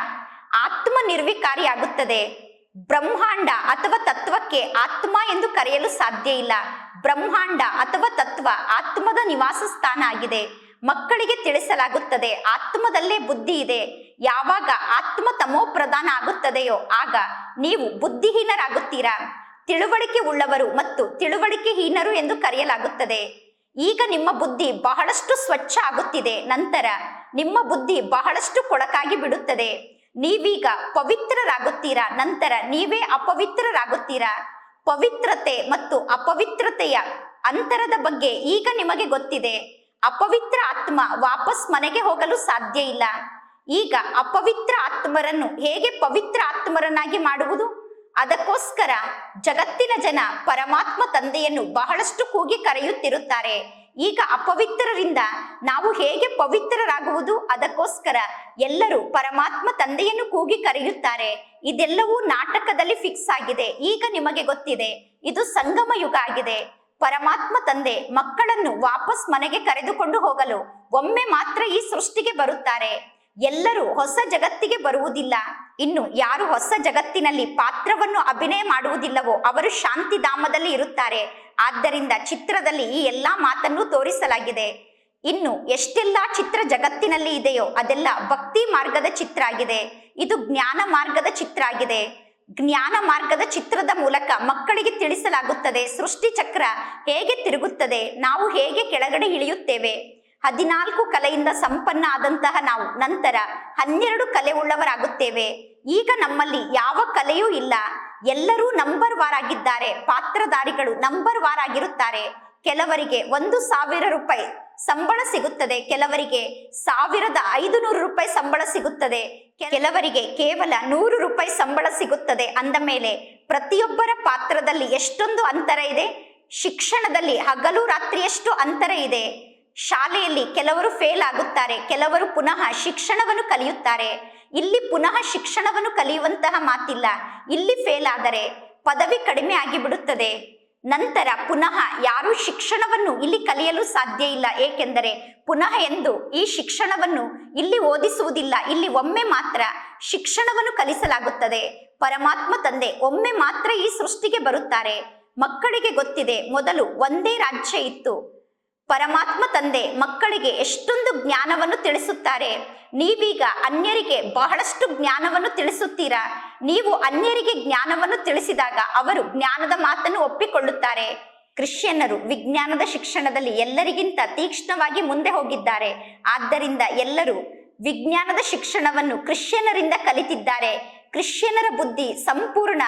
Speaker 1: ಆತ್ಮ ನಿರ್ವಿಕಾರಿ ಆಗುತ್ತದೆ ಬ್ರಹ್ಮಾಂಡ ಅಥವಾ ತತ್ವಕ್ಕೆ ಆತ್ಮ ಎಂದು ಕರೆಯಲು ಸಾಧ್ಯ ಇಲ್ಲ. ಬ್ರಹ್ಮಾಂಡ ಅಥವಾ ತತ್ವ ಆತ್ಮದ ನಿವಾಸ ಸ್ಥಾನ ಆಗಿದೆ. ಮಕ್ಕಳಿಗೆ ತಿಳಿಸಲಾಗುತ್ತದೆ, ಆತ್ಮದಲ್ಲೇ ಬುದ್ಧಿ ಇದೆ. ಯಾವಾಗ ಆತ್ಮ ತಮೋ ಪ್ರಧಾನ ಆಗುತ್ತದೆಯೋ ಆಗ ನೀವು ಬುದ್ಧಿಹೀನರಾಗುತ್ತೀರಾ. ತಿಳುವಳಿಕೆ ಉಳ್ಳವರು ಮತ್ತು ತಿಳುವಳಿಕೆಹೀನರು ಎಂದು ಕರೆಯಲಾಗುತ್ತದೆ. ಈಗ ನಿಮ್ಮ ಬುದ್ಧಿ ಬಹಳಷ್ಟು ಸ್ವಚ್ಛ ಆಗುತ್ತಿದೆ. ನಂತರ ನಿಮ್ಮ ಬುದ್ಧಿ ಬಹಳಷ್ಟು ಕೊಳಕಾಗಿ ಬಿಡುತ್ತದೆ. ನೀವೀಗ ಪವಿತ್ರರಾಗುತ್ತೀರಾ? ನಂತರ ನೀವೇ ಅಪವಿತ್ರರಾಗುತ್ತೀರಾ? ಪವಿತ್ರತೆ ಮತ್ತು ಅಪವಿತ್ರತೆಯ ಅಂತರದ ಬಗ್ಗೆ ಈಗ ನಿಮಗೆ ಗೊತ್ತಿದೆ. ಅಪವಿತ್ರ ಆತ್ಮ ವಾಪಸ್ ಮನೆಗೆ ಹೋಗಲು ಸಾಧ್ಯ ಇಲ್ಲ. ಈಗ ಅಪವಿತ್ರ ಆತ್ಮರನ್ನು ಹೇಗೆ ಪವಿತ್ರ ಆತ್ಮರನ್ನಾಗಿ ಮಾಡುವುದು? ಅದಕ್ಕೋಸ್ಕರ ಜಗತ್ತಿನ ಜನ ಪರಮಾತ್ಮ ತಂದೆಯನ್ನು ಬಹಳಷ್ಟು ಕೂಗಿ ಕರೆಯುತ್ತಿರುತ್ತಾರೆ. ಈಗ ಅಪವಿತ್ರರಿಂದ ನಾವು ಹೇಗೆ ಪವಿತ್ರರಾಗುವುದು? ಅದಕ್ಕೋಸ್ಕರ ಎಲ್ಲರೂ ಪರಮಾತ್ಮ ತಂದೆಯನ್ನು ಕೂಗಿ ಕರೆಯುತ್ತಾರೆ. ಇದೆಲ್ಲವೂ ನಾಟಕದಲ್ಲಿ ಫಿಕ್ಸ್ ಆಗಿದೆ. ಈಗ ನಿಮಗೆ ಗೊತ್ತಿದೆ, ಇದು ಸಂಗಮ ಯುಗ ಆಗಿದೆ. ಪರಮಾತ್ಮ ತಂದೆ ಮಕ್ಕಳನ್ನು ವಾಪಸ್ ಮನೆಗೆ ಕರೆದುಕೊಂಡು ಹೋಗಲು ಒಮ್ಮೆ ಮಾತ್ರ ಈ ಸೃಷ್ಟಿಗೆ ಬರುತ್ತಾರೆ. ಎಲ್ಲರೂ ಹೊಸ ಜಗತ್ತಿಗೆ ಬರುವುದಿಲ್ಲ. ಇನ್ನು ಯಾರು ಹೊಸ ಜಗತ್ತಿನಲ್ಲಿ ಪಾತ್ರವನ್ನು ಅಭಿನಯ ಮಾಡುವುದಿಲ್ಲವೋ ಅವರು ಶಾಂತಿಧಾಮದಲ್ಲಿ ಇರುತ್ತಾರೆ. ಆದ್ದರಿಂದ ಚಿತ್ರದಲ್ಲಿ ಈ ಎಲ್ಲಾ ಮಾತನ್ನು ತೋರಿಸಲಾಗಿದೆ. ಇನ್ನು ಎಷ್ಟೆಲ್ಲ ಚಿತ್ರ ಜಗತ್ತಿನಲ್ಲಿ ಇದೆಯೋ ಅದೆಲ್ಲ ಭಕ್ತಿ ಮಾರ್ಗದ ಚಿತ್ರ ಆಗಿದೆ. ಇದು ಜ್ಞಾನ ಮಾರ್ಗದ ಚಿತ್ರ ಆಗಿದೆ. ಜ್ಞಾನ ಮಾರ್ಗದ ಚಿತ್ರದ ಮೂಲಕ ಮಕ್ಕಳಿಗೆ ತಿಳಿಸಲಾಗುತ್ತದೆ. ಸೃಷ್ಟಿ ಚಕ್ರ ಹೇಗೆ ತಿರುಗುತ್ತದೆ? ನಾವು ಹೇಗೆ ಕೆಳಗಡೆ ಇಳಿಯುತ್ತೇವೆ? ಹದಿನಾಲ್ಕು ಕಲೆಯಿಂದ ಸಂಪನ್ನ ಆದಂತಹ ನಾವು, ನಂತರ ಹನ್ನೆರಡು ಕಲೆ ಉಳ್ಳವರಾಗುತ್ತೇವೆ. ಈಗ ನಮ್ಮಲ್ಲಿ ಯಾವ ಕಲೆಯೂ ಇಲ್ಲ. ಎಲ್ಲರೂ ನಂಬರ್ ವಾರ್ ಆಗಿದ್ದಾರೆ. ಪಾತ್ರಧಾರಿಗಳು ನಂಬರ್ ವಾರ್ ಆಗಿರುತ್ತಾರೆ. ಕೆಲವರಿಗೆ ಒಂದು ಸಾವಿರ ರೂಪಾಯಿ ಸಂಬಳ ಸಿಗುತ್ತದೆ. ಕೆಲವರಿಗೆ ಸಾವಿರದ ಐದು ನೂರು ರೂಪಾಯಿ ಸಂಬಳ ಸಿಗುತ್ತದೆ. ಕೆಲವರಿಗೆ ಕೇವಲ ನೂರು ರೂಪಾಯಿ ಸಂಬಳ ಸಿಗುತ್ತದೆ. ಅಂದ ಮೇಲೆ ಪ್ರತಿಯೊಬ್ಬರ ಪಾತ್ರದಲ್ಲಿ ಎಷ್ಟೊಂದು ಅಂತರ ಇದೆ? ಶಿಕ್ಷಣದಲ್ಲಿ ಹಗಲು ರಾತ್ರಿಯಷ್ಟು ಅಂತರ ಇದೆ. ಶಾಲೆಯಲ್ಲಿ ಕೆಲವರು ಫೇಲ್ ಆಗುತ್ತಾರೆ, ಕೆಲವರು ಪುನಃ ಶಿಕ್ಷಣವನ್ನು ಕಲಿಯುತ್ತಾರೆ. ಇಲ್ಲಿ ಪುನಃ ಶಿಕ್ಷಣವನ್ನು ಕಲಿಯುವಂತಹ ಮಾತಿಲ್ಲ. ಇಲ್ಲಿ ಫೇಲ್ ಆದರೆ ಪದವಿ ಕಡಿಮೆ ಆಗಿಬಿಡುತ್ತದೆ. ನಂತರ ಪುನಃ ಯಾರು ಶಿಕ್ಷಣವನ್ನು ಇಲ್ಲಿ ಕಲಿಯಲು ಸಾಧ್ಯ ಇಲ್ಲ. ಏಕೆಂದರೆ ಪುನಃ ಎಂದು ಈ ಶಿಕ್ಷಣವನ್ನು ಇಲ್ಲಿ ಓದಿಸುವುದಿಲ್ಲ. ಇಲ್ಲಿ ಒಮ್ಮೆ ಮಾತ್ರ ಶಿಕ್ಷಣವನ್ನು ಕಲಿಸಲಾಗುತ್ತದೆ. ಪರಮಾತ್ಮ ತಂದೆ ಒಮ್ಮೆ ಮಾತ್ರ ಈ ಸೃಷ್ಟಿಗೆ ಬರುತ್ತಾರೆ. ಮಕ್ಕಳಿಗೆ ಗೊತ್ತಿದೆ, ಮೊದಲು ಒಂದೇ ರಾಜ್ಯ ಇತ್ತು. ಪರಮಾತ್ಮ ತಂದೆ ಮಕ್ಕಳಿಗೆ ಎಷ್ಟೊಂದು ಜ್ಞಾನವನ್ನು ತಿಳಿಸುತ್ತಾರೆ. ನೀವೀಗ ಅನ್ಯರಿಗೆ ಬಹಳಷ್ಟು ಜ್ಞಾನವನ್ನು ತಿಳಿಸುತ್ತೀರಾ? ನೀವು ಅನ್ಯರಿಗೆ ಜ್ಞಾನವನ್ನು ತಿಳಿಸಿದಾಗ ಅವರು ಜ್ಞಾನದ ಮಾತನ್ನು ಒಪ್ಪಿಕೊಳ್ಳುತ್ತಾರೆ. ಕ್ರಿಶ್ಚಿಯನ್ನರು ವಿಜ್ಞಾನದ ಶಿಕ್ಷಣದಲ್ಲಿ ಎಲ್ಲರಿಗಿಂತ ತೀಕ್ಷ್ಣವಾಗಿ ಮುಂದೆ ಹೋಗಿದ್ದಾರೆ. ಆದ್ದರಿಂದ ಎಲ್ಲರೂ ವಿಜ್ಞಾನದ ಶಿಕ್ಷಣವನ್ನು ಕ್ರಿಶ್ಚಿಯನ್ನರಿಂದ ಕಲಿತಿದ್ದಾರೆ. ಕ್ರಿಶ್ಚಿಯನ್ನರ ಬುದ್ಧಿ ಸಂಪೂರ್ಣ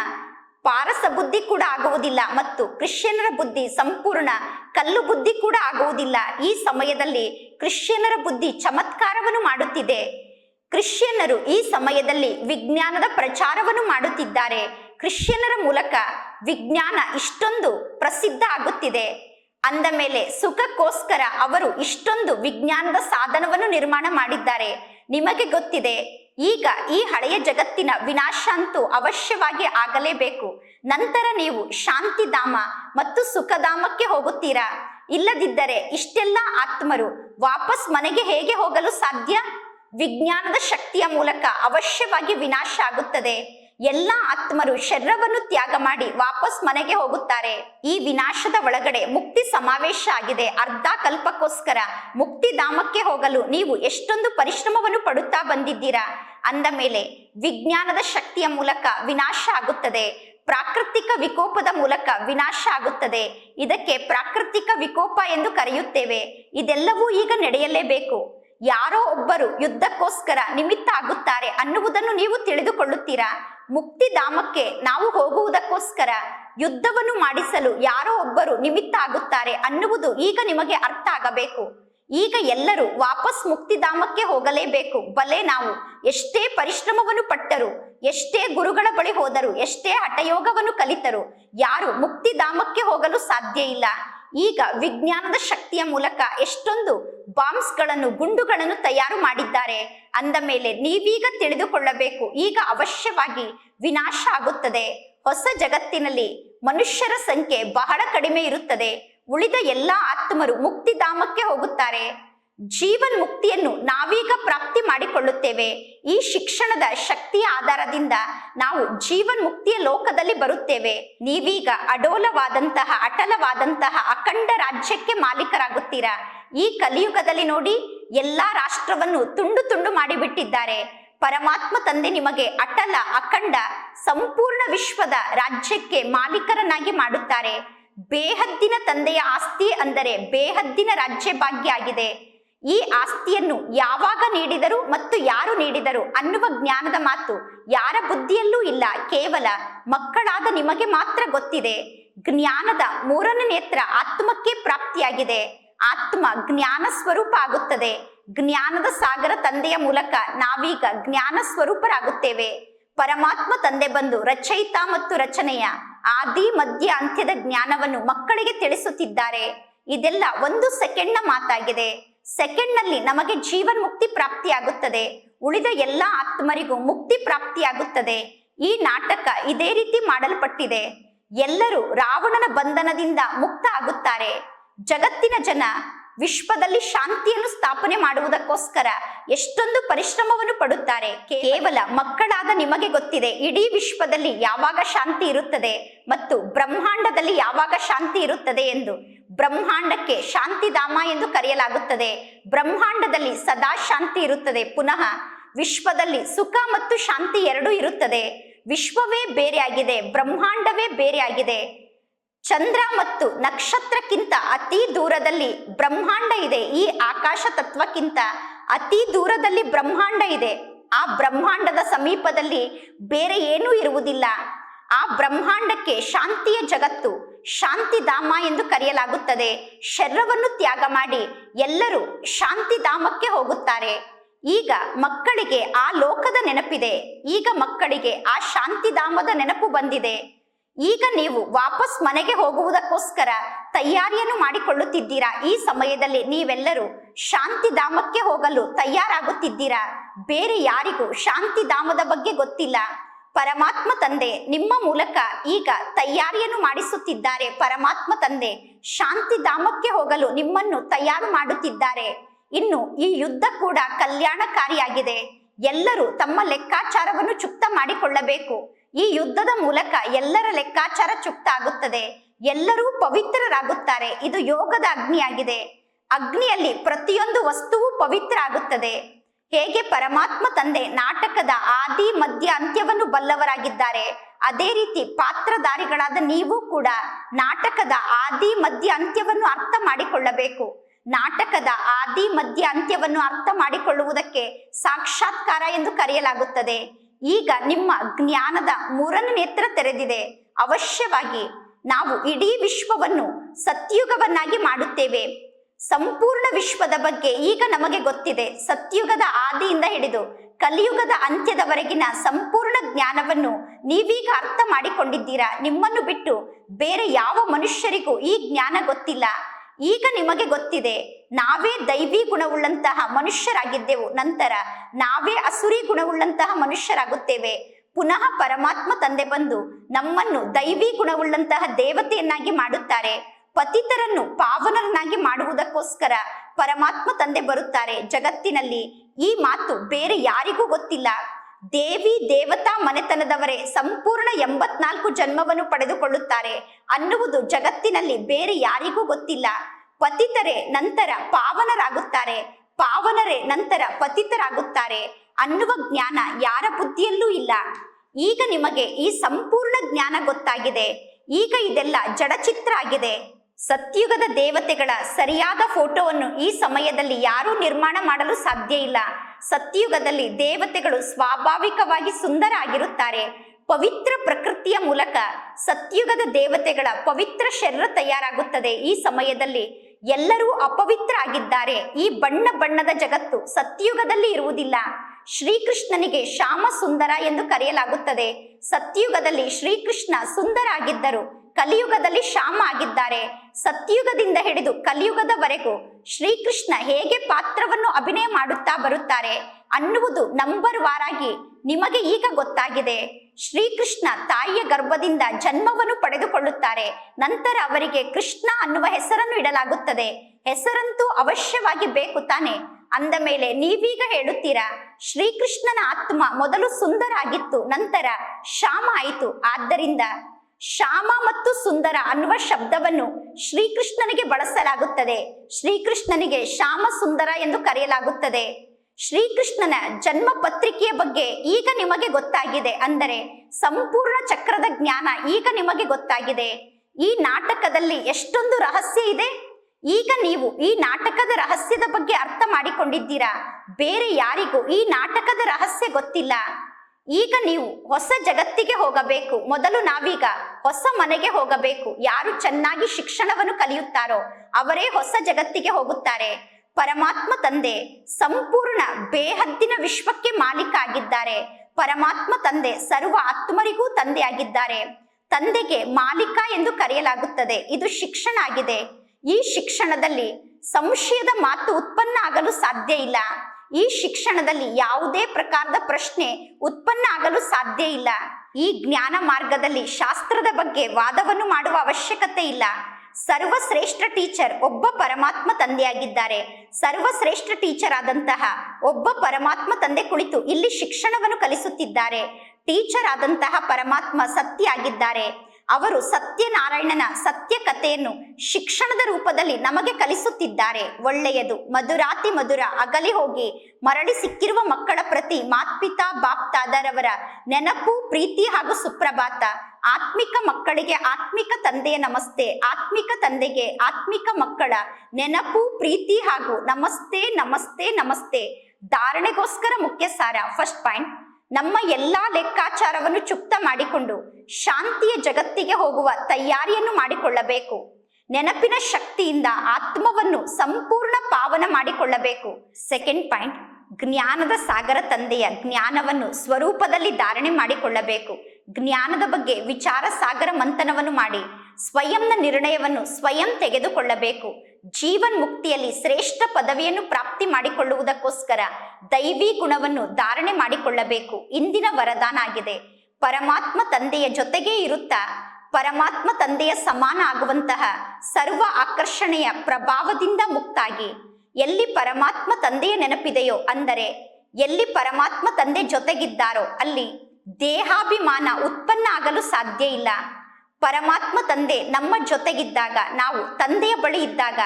Speaker 1: ಪಾರಸ ಬುದ್ಧಿ ಕೂಡ ಆಗುವುದಿಲ್ಲ ಮತ್ತು ಕ್ರಿಶ್ಚಿಯನರ ಬುದ್ಧಿ ಸಂಪೂರ್ಣ ಕಲ್ಲು ಬುದ್ಧಿ ಕೂಡ ಆಗುವುದಿಲ್ಲ. ಈ ಸಮಯದಲ್ಲಿ ಕ್ರಿಶ್ಚಿಯನರ ಬುದ್ಧಿ ಚಮತ್ಕಾರವನ್ನು ಮಾಡುತ್ತಿದೆ. ಕ್ರಿಶ್ಚಿಯನ್ನರು ಈ ಸಮಯದಲ್ಲಿ ವಿಜ್ಞಾನದ ಪ್ರಚಾರವನ್ನು ಮಾಡುತ್ತಿದ್ದಾರೆ. ಕ್ರಿಶ್ಚಿಯನ್ನರ ಮೂಲಕ ವಿಜ್ಞಾನ ಇಷ್ಟೊಂದು ಪ್ರಸಿದ್ಧ ಆಗುತ್ತಿದೆ. ಅಂದ ಮೇಲೆ ಸುಖಕ್ಕೋಸ್ಕರ ಅವರು ಇಷ್ಟೊಂದು ವಿಜ್ಞಾನದ ಸಾಧನವನ್ನು ನಿರ್ಮಾಣ ಮಾಡಿದ್ದಾರೆ. ನಿಮಗೆ ಗೊತ್ತಿದೆ ಈಗ ಈ ಹಳೆಯ ಜಗತ್ತಿನ ವಿನಾಶ ಅಂತೂ ಅವಶ್ಯವಾಗಿ ಆಗಲೇಬೇಕು. ನಂತರ ನೀವು ಶಾಂತಿಧಾಮ ಮತ್ತು ಸುಖಧಾಮಕ್ಕೆ ಹೋಗುತ್ತೀರಾ? ಇಲ್ಲದಿದ್ದರೆ ಇಷ್ಟೆಲ್ಲ ಆತ್ಮರು ವಾಪಸ್ ಮನೆಗೆ ಹೇಗೆ ಹೋಗಲು ಸಾಧ್ಯ? ವಿಜ್ಞಾನದ ಶಕ್ತಿಯ ಮೂಲಕ ಅವಶ್ಯವಾಗಿ ವಿನಾಶ ಆಗುತ್ತದೆ. ಎಲ್ಲ ಆತ್ಮರು ಶರೀರವನ್ನು ತ್ಯಾಗ ಮಾಡಿ ವಾಪಸ್ ಮನೆಗೆ ಹೋಗುತ್ತಾರೆ. ಈ ವಿನಾಶದ ಒಳಗಡೆ ಮುಕ್ತಿ ಸಮಾವೇಶ ಆಗಿದೆ. ಅರ್ಧ ಕಲ್ಪಕ್ಕೋಸ್ಕರ ಮುಕ್ತಿಧಾಮಕ್ಕೆ ಹೋಗಲು ನೀವು ಎಷ್ಟೊಂದು ಪರಿಶ್ರಮವನ್ನು ಪಡುತ್ತಾ ಬಂದಿದ್ದೀರಾ? ಅಂದ ಮೇಲೆ ವಿಜ್ಞಾನದ ಶಕ್ತಿಯ ಮೂಲಕ ವಿನಾಶ ಆಗುತ್ತದೆ. ಪ್ರಾಕೃತಿಕ ವಿಕೋಪದ ಮೂಲಕ ವಿನಾಶ ಆಗುತ್ತದೆ. ಇದಕ್ಕೆ ಪ್ರಾಕೃತಿಕ ವಿಕೋಪ ಎಂದು ಕರೆಯುತ್ತೇವೆ. ಇದೆಲ್ಲವೂ ಈಗ ನಡೆಯಲೇಬೇಕು. ಯಾರೋ ಒಬ್ಬರು ಯುದ್ಧಕ್ಕೋಸ್ಕರ ನಿಮಿತ್ತ ಆಗುತ್ತಾರೆ ಅನ್ನುವುದನ್ನು ನೀವು ತಿಳಿದುಕೊಳ್ಳುತ್ತೀರಾ? ಮುಕ್ತಿಧಾಮಕ್ಕೆ ನಾವು ಹೋಗುವುದಕ್ಕೋಸ್ಕರ ಯುದ್ಧವನ್ನು ಮಾಡಿಸಲು ಯಾರೋ ಒಬ್ಬರು ನಿಮಿತ್ತ ಆಗುತ್ತಾರೆ ಅನ್ನುವುದು ಈಗ ನಿಮಗೆ ಅರ್ಥ ಆಗಬೇಕು. ಈಗ ಎಲ್ಲರೂ ವಾಪಸ್ ಮುಕ್ತಿಧಾಮಕ್ಕೆ ಹೋಗಲೇಬೇಕು. ಬಲೆ ನಾವು ಎಷ್ಟೇ ಪರಿಶ್ರಮವನ್ನು ಪಟ್ಟರು, ಎಷ್ಟೇ ಗುರುಗಳ ಬಳಿ ಹೋದರು, ಎಷ್ಟೇ ಹಠಯೋಗವನ್ನು ಕಲಿತರು, ಯಾರು ಮುಕ್ತಿಧಾಮಕ್ಕೆ ಹೋಗಲು ಸಾಧ್ಯ ಇಲ್ಲ. ಈಗ ವಿಜ್ಞಾನದ ಶಕ್ತಿಯ ಮೂಲಕ ಎಷ್ಟೊಂದು ಬಾಂಬ್ಸ್ಗಳನ್ನು, ಗುಂಡುಗಳನ್ನು ತಯಾರು ಮಾಡಿದ್ದಾರೆ. ಅಂದ ಮೇಲೆ ನೀವೀಗ ತಿಳಿದುಕೊಳ್ಳಬೇಕು. ಈಗ ಅವಶ್ಯವಾಗಿ ವಿನಾಶ ಆಗುತ್ತದೆ. ಹೊಸ ಜಗತ್ತಿನಲ್ಲಿ ಮನುಷ್ಯರ ಸಂಖ್ಯೆ ಬಹಳ ಕಡಿಮೆ ಇರುತ್ತದೆ. ಉಳಿದ ಎಲ್ಲಾ ಆತ್ಮರು ಮುಕ್ತಿಧಾಮಕ್ಕೆ ಹೋಗುತ್ತಾರೆ. ಜೀವನ್ ಮುಕ್ತಿಯನ್ನು ನಾವೀಗ ಪ್ರಾಪ್ತಿ ಮಾಡಿಕೊಳ್ಳುತ್ತೇವೆ. ಈ ಶಿಕ್ಷಣದ ಶಕ್ತಿಯ ಆಧಾರದಿಂದ ನಾವು ಜೀವನ್ ಮುಕ್ತಿಯ ಲೋಕದಲ್ಲಿ ಬರುತ್ತೇವೆ. ನೀವೀಗ ಅಡೋಲವಾದಂತಹ, ಅಟಲವಾದಂತಹ ಅಖಂಡ ರಾಜ್ಯಕ್ಕೆ ಮಾಲೀಕರಾಗುತ್ತೀರಾ? ಈ ಕಲಿಯುಗದಲ್ಲಿ ನೋಡಿ ಎಲ್ಲಾ ರಾಷ್ಟ್ರವನ್ನು ತುಂಡು ತುಂಡು ಮಾಡಿಬಿಟ್ಟಿದ್ದಾರೆ. ಪರಮಾತ್ಮ ತಂದೆ ನಿಮಗೆ ಅಟಲ, ಅಖಂಡ, ಸಂಪೂರ್ಣ ವಿಶ್ವದ ರಾಜ್ಯಕ್ಕೆ ಮಾಲೀಕರನ್ನಾಗಿ ಮಾಡುತ್ತಾರೆ. ಬೇಹದ್ದಿನ ತಂದೆಯ ಆಸ್ತಿ ಅಂದರೆ ಬೇಹದ್ದಿನ ರಾಜ್ಯ ಭಾಗ್ಯ ಆಗಿದೆ. ಈ ಆಸ್ತಿಯನ್ನು ಯಾವಾಗ ನೀಡಿದರು ಮತ್ತು ಯಾರು ನೀಡಿದರು ಅನ್ನುವ ಜ್ಞಾನದ ಮಾತು ಯಾರ ಬುದ್ಧಿಯಲ್ಲೂ ಇಲ್ಲ. ಕೇವಲ ಮಕ್ಕಳಾದ ನಿಮಗೆ ಮಾತ್ರ ಗೊತ್ತಿದೆ. ಜ್ಞಾನದ ಮೂರನೇ ನೇತ್ರ ಆತ್ಮಕ್ಕೆ ಪ್ರಾಪ್ತಿಯಾಗಿದೆ. ಆತ್ಮ ಜ್ಞಾನ ಸ್ವರೂಪ ಆಗುತ್ತದೆ. ಜ್ಞಾನದ ಸಾಗರ ತಂದೆಯ ಮೂಲಕ ನಾವೀಗ ಜ್ಞಾನ ಸ್ವರೂಪರಾಗುತ್ತೇವೆ. ಪರಮಾತ್ಮ ತಂದೆ ಬಂದು ರಚಯಿತ ಮತ್ತು ರಚನೆಯ ಆದಿ, ಮಧ್ಯ, ಅಂತ್ಯದ ಜ್ಞಾನವನ್ನು ಮಕ್ಕಳಿಗೆ ತಿಳಿಸುತ್ತಿದ್ದಾರೆ. ಇದೆಲ್ಲ ಒಂದು ಸೆಕೆಂಡ್ನ ಮಾತಾಗಿದೆ. ಸೆಕೆಂಡ್ನಲ್ಲಿ ನಮಗೆ ಜೀವನ್ ಮುಕ್ತಿ ಪ್ರಾಪ್ತಿಯಾಗುತ್ತದೆ. ಉಳಿದ ಎಲ್ಲ ಆತ್ಮರಿಗೂ ಮುಕ್ತಿ ಪ್ರಾಪ್ತಿಯಾಗುತ್ತದೆ. ಈ ನಾಟಕ ಇದೇ ರೀತಿ ಮಾಡಲ್ಪಟ್ಟಿದೆ. ಎಲ್ಲರೂ ರಾವಣನ ಬಂಧನದಿಂದ ಮುಕ್ತ ಆಗುತ್ತಾರೆ. ಜಗತ್ತಿನ ಜನ ವಿಶ್ವದಲ್ಲಿ ಶಾಂತಿಯನ್ನು ಸ್ಥಾಪನೆ ಮಾಡುವುದಕ್ಕೋಸ್ಕರ ಎಷ್ಟೊಂದು ಪರಿಶ್ರಮವನ್ನು ಪಡುತ್ತಾರೆ. ಕೇವಲ ಮಕ್ಕಳಾದ ನಿಮಗೆ ಗೊತ್ತಿದೆ, ಇಡೀ ವಿಶ್ವದಲ್ಲಿ ಯಾವಾಗ ಶಾಂತಿ ಇರುತ್ತದೆ ಮತ್ತು ಬ್ರಹ್ಮಾಂಡದಲ್ಲಿ ಯಾವಾಗ ಶಾಂತಿ ಇರುತ್ತದೆ ಎಂದು. ಬ್ರಹ್ಮಾಂಡಕ್ಕೆ ಶಾಂತಿಧಾಮ ಎಂದು ಕರೆಯಲಾಗುತ್ತದೆ. ಬ್ರಹ್ಮಾಂಡದಲ್ಲಿ ಸದಾ ಶಾಂತಿ ಇರುತ್ತದೆ. ಪುನಃ ವಿಶ್ವದಲ್ಲಿ ಸುಖ ಮತ್ತು ಶಾಂತಿ ಎರಡೂ ಇರುತ್ತದೆ. ವಿಶ್ವವೇ ಬೇರೆಯಾಗಿದೆ, ಬ್ರಹ್ಮಾಂಡವೇ ಬೇರೆಯಾಗಿದೆ. ಚಂದ್ರ ಮತ್ತು ನಕ್ಷತ್ರಕ್ಕಿಂತ ಅತಿ ದೂರದಲ್ಲಿ ಬ್ರಹ್ಮಾಂಡ ಇದೆ. ಈ ಆಕಾಶ ತತ್ವಕ್ಕಿಂತ ಅತಿ ದೂರದಲ್ಲಿ ಬ್ರಹ್ಮಾಂಡ ಇದೆ. ಆ ಬ್ರಹ್ಮಾಂಡದ ಸಮೀಪದಲ್ಲಿ ಬೇರೆ ಏನೂ ಇರುವುದಿಲ್ಲ. ಆ ಬ್ರಹ್ಮಾಂಡಕ್ಕೆ ಶಾಂತಿಯ ಜಗತ್ತು, ಶಾಂತಿಧಾಮ ಎಂದು ಕರೆಯಲಾಗುತ್ತದೆ. ಶರ್ರವನ್ನು ತ್ಯಾಗ ಮಾಡಿ ಎಲ್ಲರೂ ಶಾಂತಿಧಾಮಕ್ಕೆ ಹೋಗುತ್ತಾರೆ. ಈಗ ಮಕ್ಕಳಿಗೆ ಆ ಲೋಕದ ನೆನಪಿದೆ. ಈಗ ಮಕ್ಕಳಿಗೆ ಆ ಶಾಂತಿಧಾಮದ ನೆನಪು ಬಂದಿದೆ. ಈಗ ನೀವು ವಾಪಸ್ ಮನೆಗೆ ಹೋಗುವುದಕ್ಕೋಸ್ಕರ ತಯಾರಿಯನ್ನು ಮಾಡಿಕೊಳ್ಳುತ್ತಿದ್ದೀರಾ? ಈ ಸಮಯದಲ್ಲಿ ನೀವೆಲ್ಲರೂ ಶಾಂತಿಧಾಮಕ್ಕೆ ಹೋಗಲು ತಯಾರಾಗುತ್ತಿದ್ದೀರಾ? ಬೇರೆ ಯಾರಿಗೂ ಶಾಂತಿಧಾಮದ ಬಗ್ಗೆ ಗೊತ್ತಿಲ್ಲ. ಪರಮಾತ್ಮ ತಂದೆ ನಿಮ್ಮ ಮೂಲಕ ಈಗ ತಯಾರಿಯನ್ನು ಮಾಡಿಸುತ್ತಿದ್ದಾರೆ. ಪರಮಾತ್ಮ ತಂದೆ ಶಾಂತಿಧಾಮಕ್ಕೆ ಹೋಗಲು ನಿಮ್ಮನ್ನು ತಯಾರು ಮಾಡುತ್ತಿದ್ದಾರೆ. ಇನ್ನು ಈ ಯುದ್ಧ ಕೂಡ ಕಲ್ಯಾಣಕಾರಿಯಾಗಿದೆ. ಎಲ್ಲರೂ ತಮ್ಮ ಲೆಕ್ಕಾಚಾರವನ್ನು ಚುಕ್ತ ಮಾಡಿಕೊಳ್ಳಬೇಕು. ಈ ಯುದ್ಧದ ಮೂಲಕ ಎಲ್ಲರ ಲೆಕ್ಕಾಚಾರ ಚುಕ್ತಾಗುತ್ತದೆ. ಎಲ್ಲರೂ ಪವಿತ್ರರಾಗುತ್ತಾರೆ. ಇದು ಯೋಗದ ಅಗ್ನಿಯಾಗಿದೆ. ಅಗ್ನಿಯಲ್ಲಿ ಪ್ರತಿಯೊಂದು ವಸ್ತುವು ಪವಿತ್ರ ಆಗುತ್ತದೆ ಹೇಗೆ ಪರಮಾತ್ಮ ತಂದೆ ನಾಟಕದ ಆದಿ, ಮಧ್ಯ ಅಂತ್ಯವನ್ನು ಬಲ್ಲವರಾಗಿದ್ದಾರೆ, ಅದೇ ರೀತಿ ಪಾತ್ರಧಾರಿಗಳಾದ ನೀವು ಕೂಡ ನಾಟಕದ ಆದಿ, ಮಧ್ಯ ಅಂತ್ಯವನ್ನು ಅರ್ಥ ಮಾಡಿಕೊಳ್ಳಬೇಕು. ನಾಟಕದ ಆದಿ, ಮಧ್ಯ ಅಂತ್ಯವನ್ನು ಅರ್ಥ ಮಾಡಿಕೊಳ್ಳುವುದಕ್ಕೆ ಸಾಕ್ಷಾತ್ಕಾರ ಎಂದು ಕರೆಯಲಾಗುತ್ತದೆ. ಈಗ ನಿಮ್ಮ ಜ್ಞಾನದ ಮೂರನೇ ನೇತ್ರ ತೆರೆದಿದೆ. ಅವಶ್ಯವಾಗಿ ನಾವು ಇಡೀ ವಿಶ್ವವನ್ನು ಸತ್ಯುಗವನ್ನಾಗಿ ಮಾಡುತ್ತೇವೆ. ಸಂಪೂರ್ಣ ವಿಶ್ವದ ಬಗ್ಗೆ ಈಗ ನಮಗೆ ಗೊತ್ತಿದೆ. ಸತ್ಯುಗದ ಆದಿಯಿಂದ ಹಿಡಿದು ಕಲಿಯುಗದ ಅಂತ್ಯದವರೆಗಿನ ಸಂಪೂರ್ಣ ಜ್ಞಾನವನ್ನು ನೀವೀಗ ಅರ್ಥ ಮಾಡಿಕೊಂಡಿದ್ದೀರಾ? ನಿಮ್ಮನ್ನು ಬಿಟ್ಟು ಬೇರೆ ಯಾವ ಮನುಷ್ಯರಿಗೂ ಈ ಜ್ಞಾನ ಗೊತ್ತಿಲ್ಲ. ಈಗ ನಿಮಗೆ ಗೊತ್ತಿದೆ. ನಾವೇ ದೈವಿ ಗುಣವುಳ್ಳಂತಹ ಮನುಷ್ಯರಾಗಿದ್ದೆವು. ನಂತರ ನಾವೇ ಅಸುರಿ ಗುಣವುಳ್ಳಂತಹ ಮನುಷ್ಯರಾಗುತ್ತೇವೆ. ಪುನಃ ಪರಮಾತ್ಮ ತಂದೆ ಬಂದು ನಮ್ಮನ್ನು ದೈವಿ ಗುಣವುಳ್ಳಂತಹ ದೇವತೆಯನ್ನಾಗಿ ಮಾಡುತ್ತಾರೆ. ಪತಿತರನ್ನು ಪಾವನರನ್ನಾಗಿ ಮಾಡುವುದಕ್ಕೋಸ್ಕರ ಪರಮಾತ್ಮ ತಂದೆ ಬರುತ್ತಾರೆ. ಜಗತ್ತಿನಲ್ಲಿ ಈ ಮಾತು ಬೇರೆ ಯಾರಿಗೂ ಗೊತ್ತಿಲ್ಲ. ದೇವಿ ದೇವತಾ ಮನೆತನದವರೇ ಸಂಪೂರ್ಣ ಎಂಬತ್ನಾಲ್ಕು ಜನ್ಮವನ್ನು ಪಡೆದುಕೊಳ್ಳುತ್ತಾರೆ ಅನ್ನುವುದು ಜಗತ್ತಿನಲ್ಲಿ ಬೇರೆ ಯಾರಿಗೂ ಗೊತ್ತಿಲ್ಲ. ಪತಿತರೇ ನಂತರ ಪಾವನರಾಗುತ್ತಾರೆ. ಪಾವನರೇ ನಂತರ ಪತಿತರಾಗುತ್ತಾರೆ. ಅನ್ನುವ ಜ್ಞಾನ ಯಾರ ಬುದ್ಧಿಯಲ್ಲೂ ಇಲ್ಲ. ಈಗ ನಿಮಗೆ ಈ ಸಂಪೂರ್ಣ ಜ್ಞಾನ ಗೊತ್ತಾಗಿದೆ. ಈಗ ಇದೆಲ್ಲ ಜಡಚಿತ್ರ ಆಗಿದೆ. ಸತ್ಯುಗದ ದೇವತೆಗಳ ಸರಿಯಾದ ಫೋಟೋವನ್ನು ಈ ಸಮಯದಲ್ಲಿ ಯಾರೂ ನಿರ್ಮಾಣ ಮಾಡಲು ಸಾಧ್ಯ ಇಲ್ಲ. ಸತ್ಯುಗದಲ್ಲಿ ದೇವತೆಗಳು ಸ್ವಾಭಾವಿಕವಾಗಿ ಸುಂದರ ಆಗಿರುತ್ತಾರೆ ಪವಿತ್ರ ಪ್ರಕೃತಿಯ ಮೂಲಕ ಸತ್ಯುಗದ ದೇವತೆಗಳ ಪವಿತ್ರ ಶರೀರ ತಯಾರಾಗುತ್ತದೆ ಈ ಸಮಯದಲ್ಲಿ. ಎಲ್ಲರೂ ಅಪವಿತ್ರ ಆಗಿದ್ದಾರೆ ಈ ಬಣ್ಣ ಬಣ್ಣದ ಜಗತ್ತು ಸತ್ಯುಗದಲ್ಲಿ ಇರುವುದಿಲ್ಲ. ಶ್ರೀಕೃಷ್ಣನಿಗೆ ಶ್ಯಾಮ ಸುಂದರ ಎಂದು ಕರೆಯಲಾಗುತ್ತದೆ. ಸತ್ಯುಗದಲ್ಲಿ ಶ್ರೀಕೃಷ್ಣ ಸುಂದರ ಆಗಿದ್ದರು ಕಲಿಯುಗದಲ್ಲಿ ಶ್ಯಾಮ ಆಗಿದ್ದಾರೆ. ಸತ್ಯುಗದಿಂದ ಹಿಡಿದು ಕಲಿಯುಗದವರೆಗೂ ಶ್ರೀಕೃಷ್ಣ ಹೇಗೆ ಪಾತ್ರವನ್ನು ಅಭಿನಯ ಮಾಡುತ್ತಾ ಬರುತ್ತಾರೆ ಅನ್ನುವುದು ನಂಬರ್ ವಾರಾಗಿ ನಿಮಗೆ ಈಗ ಗೊತ್ತಾಗಿದೆ. ಶ್ರೀಕೃಷ್ಣ ತಾಯಿಯ ಗರ್ಭದಿಂದ ಜನ್ಮವನ್ನು ಪಡೆದುಕೊಳ್ಳುತ್ತಾರೆ. ನಂತರ ಅವರಿಗೆ ಕೃಷ್ಣ ಅನ್ನುವ ಹೆಸರನ್ನು ಇಡಲಾಗುತ್ತದೆ. ಹೆಸರಂತೂ ಅವಶ್ಯವಾಗಿ ಬೇಕು ತಾನೆ. ಅಂದ ಮೇಲೆ ನೀವೀಗ ಹೇಳುತ್ತೀರಾ, ಶ್ರೀಕೃಷ್ಣನ ಆತ್ಮ ಮೊದಲು ಸುಂದರ ಆಗಿತ್ತು ನಂತರ ಶ್ಯಾಮ ಆಯಿತು. ಆದ್ದರಿಂದ ಶ್ಯಾಮ ಮತ್ತು ಸುಂದರ ಅನ್ನುವ ಶಬ್ದವನ್ನು ಶ್ರೀಕೃಷ್ಣನಿಗೆ ಬಳಸಲಾಗುತ್ತದೆ. ಶ್ರೀಕೃಷ್ಣನಿಗೆ ಶ್ಯಾಮ ಸುಂದರ ಎಂದು ಕರೆಯಲಾಗುತ್ತದೆ. ಶ್ರೀಕೃಷ್ಣನ ಜನ್ಮ ಪತ್ರಿಕೆಯ ಬಗ್ಗೆ ಈಗ ನಿಮಗೆ ಗೊತ್ತಾಗಿದೆ ಅಂದರೆ ಸಂಪೂರ್ಣ ಚಕ್ರದ ಜ್ಞಾನ ಈಗ ನಿಮಗೆ ಗೊತ್ತಾಗಿದೆ. ಈ ನಾಟಕದಲ್ಲಿ ಎಷ್ಟೊಂದು ರಹಸ್ಯ ಇದೆ. ಈಗ ನೀವು ಈ ನಾಟಕದ ರಹಸ್ಯದ ಬಗ್ಗೆ ಅರ್ಥ ಮಾಡಿಕೊಂಡಿದ್ದೀರಾ. ಬೇರೆ ಯಾರಿಗೂ ಈ ನಾಟಕದ ರಹಸ್ಯ ಗೊತ್ತಿಲ್ಲ. ಈಗ ನೀವು ಹೊಸ ಜಗತ್ತಿಗೆ ಹೋಗಬೇಕು. ಮೊದಲು ನಾವೀಗ ಹೊಸ ಮನೆಗೆ ಹೋಗಬೇಕು. ಯಾರು ಚೆನ್ನಾಗಿ ಶಿಕ್ಷಣವನ್ನು ಕಲಿಯುತ್ತಾರೋ ಅವರೇ ಹೊಸ ಜಗತ್ತಿಗೆ ಹೋಗುತ್ತಾರೆ. ಪರಮಾತ್ಮ ತಂದೆ ಸಂಪೂರ್ಣ ಬೇಹದ್ದಿನ ವಿಶ್ವಕ್ಕೆ ಮಾಲೀಕ ಆಗಿದ್ದಾರೆ ಪರಮಾತ್ಮ ತಂದೆ ಸರ್ವ ಆತ್ಮರಿಗೂ ತಂದೆಯಾಗಿದ್ದಾರೆ. ತಂದೆಗೆ ಮಾಲೀಕ ಎಂದು ಕರೆಯಲಾಗುತ್ತದೆ. ಇದು ಶಿಕ್ಷಣ ಆಗಿದೆ. ಈ ಶಿಕ್ಷಣದಲ್ಲಿ ಸಂಶಯದ ಮಾತು ಉತ್ಪನ್ನ ಆಗಲು ಸಾಧ್ಯ ಇಲ್ಲ. ಈ ಶಿಕ್ಷಣದಲ್ಲಿ ಯಾವುದೇ ಪ್ರಕಾರದ ಪ್ರಶ್ನೆ ಉತ್ಪನ್ನ ಆಗಲು ಸಾಧ್ಯ ಇಲ್ಲ. ಈ ಜ್ಞಾನ ಮಾರ್ಗದಲ್ಲಿ ಶಾಸ್ತ್ರದ ಬಗ್ಗೆ ವಾದವನ್ನು ಮಾಡುವ ಅವಶ್ಯಕತೆ ಇಲ್ಲ. ಸರ್ವಶ್ರೇಷ್ಠ ಟೀಚರ್ ಒಬ್ಬ ಪರಮಾತ್ಮ ತಂದೆಯಾಗಿದ್ದಾರೆ. ಸರ್ವಶ್ರೇಷ್ಠ ಟೀಚರ್ ಆದಂತಹ ಒಬ್ಬ ಪರಮಾತ್ಮ ತಂದೆ ಕುಳಿತು ಇಲ್ಲಿ ಶಿಕ್ಷಣವನ್ನು ಕಲಿಸುತ್ತಿದ್ದಾರೆ. ಟೀಚರ್ ಆದಂತಹ ಪರಮಾತ್ಮ ಸತ್ಯ ಆಗಿದ್ದಾರೆ ಅವರು ಸತ್ಯನಾರಾಯಣನ ಸತ್ಯ ಕಥೆಯನ್ನು ಶಿಕ್ಷಣದ ರೂಪದಲ್ಲಿ ನಮಗೆ ಕಲಿಸುತ್ತಿದ್ದಾರೆ. ಒಳ್ಳೆಯದು. ಮಧುರಾತಿ ಮಧುರ ಅಗಲಿ ಹೋಗಿ ಮರಳಿ ಸಿಕ್ಕಿರುವ ಮಕ್ಕಳ ಪ್ರತಿ ಮಾತ್ಪಿತಾ ಬಾಪ್ತಾದರವರ ನೆನಪು, ಪ್ರೀತಿ ಹಾಗೂ ಸುಪ್ರಭಾತ. ಆತ್ಮಿಕ ಮಕ್ಕಳಿಗೆ ಆತ್ಮಿಕ ತಂದೆಯ ನಮಸ್ತೆ. ಆತ್ಮಿಕ ತಂದೆಗೆ ಆತ್ಮಿಕ ಮಕ್ಕಳ ನೆನಪು, ಪ್ರೀತಿ ಹಾಗೂ ನಮಸ್ತೆ ನಮಸ್ತೆ ನಮಸ್ತೆ. ಧಾರಣೆಗೋಸ್ಕರ ಮುಖ್ಯ ಸಾರ ಫಸ್ಟ್ ಪಾಯಿಂಟ್. ನಮ್ಮ ಎಲ್ಲಾ ಲೆಕ್ಕಾಚಾರವನ್ನು ಚುಕ್ತ ಮಾಡಿಕೊಂಡು ಶಾಂತಿಯ ಜಗತ್ತಿಗೆ ಹೋಗುವ ತಯಾರಿಯನ್ನು ಮಾಡಿಕೊಳ್ಳಬೇಕು. ನೆನಪಿನ ಶಕ್ತಿಯಿಂದ ಆತ್ಮವನ್ನು ಸಂಪೂರ್ಣ ಪಾವನ ಮಾಡಿಕೊಳ್ಳಬೇಕು. ಸೆಕೆಂಡ್ ಪಾಯಿಂಟ್ ಜ್ಞಾನದ ಸಾಗರ ತಂದೆಯ ಜ್ಞಾನವನ್ನು ಸ್ವರೂಪದಲ್ಲಿ ಧಾರಣೆ ಮಾಡಿಕೊಳ್ಳಬೇಕು. ಜ್ಞಾನದ ಬಗ್ಗೆ ವಿಚಾರ ಸಾಗರ ಮಂಥನವನ್ನು ಮಾಡಿ ಸ್ವಯಂನ ನಿರ್ಣಯವನ್ನು ಸ್ವಯಂ ತೆಗೆದುಕೊಳ್ಳಬೇಕು. ಜೀವನ್ ಮುಕ್ತಿಯಲ್ಲಿ ಶ್ರೇಷ್ಠ ಪದವಿಯನ್ನು ಪ್ರಾಪ್ತಿ ಮಾಡಿಕೊಳ್ಳುವುದಕ್ಕೋಸ್ಕರ ದೈವಿ ಗುಣವನ್ನು ಧಾರಣೆ ಮಾಡಿಕೊಳ್ಳಬೇಕು. ಇಂದಿನ ವರದಾನ ಆಗಿದೆ. ಪರಮಾತ್ಮ ತಂದೆಯ ಜೊತೆಗೇ ಇರುತ್ತಾ, ಪರಮಾತ್ಮ ತಂದೆಯ ಸಮಾನ ಆಗುವಂತಹ ಸರ್ವ ಆಕರ್ಷಣೆಯ ಪ್ರಭಾವದಿಂದ ಮುಕ್ತಾಗಿ. ಎಲ್ಲಿ ಪರಮಾತ್ಮ ತಂದೆಯ ನೆನಪಿದೆಯೋ ಅಂದರೆ, ಎಲ್ಲಿ ಪರಮಾತ್ಮ ತಂದೆ ಜೊತೆಗಿದ್ದಾರೋ ಅಲ್ಲಿ ದೇಹಾಭಿಮಾನ ಉತ್ಪನ್ನ ಆಗಲು ಸಾಧ್ಯ ಇಲ್ಲ. ಪರಮಾತ್ಮ ತಂದೆ ನಮ್ಮ ಜೊತೆಗಿದ್ದಾಗ, ನಾವು ತಂದೆಯ ಬಳಿ ಇದ್ದಾಗ,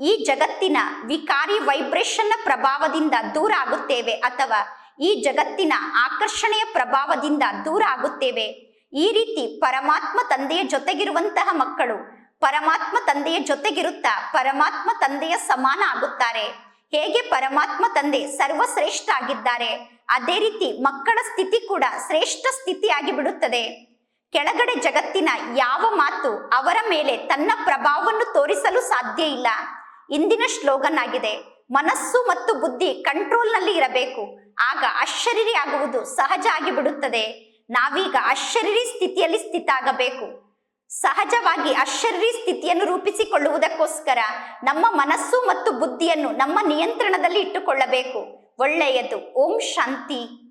Speaker 1: ಈ ಜಗತ್ತಿನ ವಿಕಾರಿ ವೈಬ್ರೇಷನ್ನ ಪ್ರಭಾವದಿಂದ ದೂರ ಆಗುತ್ತೇವೆ ಅಥವಾ ಈ ಜಗತ್ತಿನ ಆಕರ್ಷಣೆಯ ಪ್ರಭಾವದಿಂದ ದೂರ ಆಗುತ್ತೇವೆ? ಈ ರೀತಿ ಪರಮಾತ್ಮ ತಂದೆಯ ಜೊತೆಗಿರುವಂತಹ ಮಕ್ಕಳು ಪರಮಾತ್ಮ ತಂದೆಯ ಜೊತೆಗಿರುತ್ತಾ ಪರಮಾತ್ಮ ತಂದೆಯ ಸಮಾನ ಆಗುತ್ತಾರೆ? ಹೇಗೆ ಪರಮಾತ್ಮ ತಂದೆ ಸರ್ವಶ್ರೇಷ್ಠ ಆಗಿದ್ದಾರೆ? ಅದೇ ರೀತಿ ಮಕ್ಕಳ ಸ್ಥಿತಿ ಕೂಡ ಶ್ರೇಷ್ಠ ಸ್ಥಿತಿಯಾಗಿ ಬಿಡುತ್ತದೆ. ಕೆಳಗಡೆ ಜಗತ್ತಿನ ಯಾವ ಮಾತು ಅವರ ಮೇಲೆ ತನ್ನ ಪ್ರಭಾವವನ್ನು ತೋರಿಸಲು ಸಾಧ್ಯ ಇಲ್ಲ. ಇಂದಿನ ಶ್ಲೋಗನ್ ಆಗಿದೆ ಮನಸ್ಸು ಮತ್ತು ಬುದ್ಧಿ ಕಂಟ್ರೋಲ್ನಲ್ಲಿ ಇರಬೇಕು. ಆಗ ಅಶರೀರಿ ಆಗುವುದು ಸಹಜ ಆಗಿ ಬಿಡುತ್ತದೆ ನಾವೀಗ ಅಶರೀರಿ ಸ್ಥಿತಿಯಲ್ಲಿ ಸ್ಥಿತ ಆಗಬೇಕು. ಸಹಜವಾಗಿ ಅಶರೀರಿ ಸ್ಥಿತಿಯನ್ನು ರೂಪಿಸಿಕೊಳ್ಳುವುದಕ್ಕೋಸ್ಕರ ನಮ್ಮ ಮನಸ್ಸು ಮತ್ತು ಬುದ್ಧಿಯನ್ನು ನಮ್ಮ ನಿಯಂತ್ರಣದಲ್ಲಿ ಇಟ್ಟುಕೊಳ್ಳಬೇಕು. ಒಳ್ಳೆಯದು. ಓಂ ಶಾಂತಿ.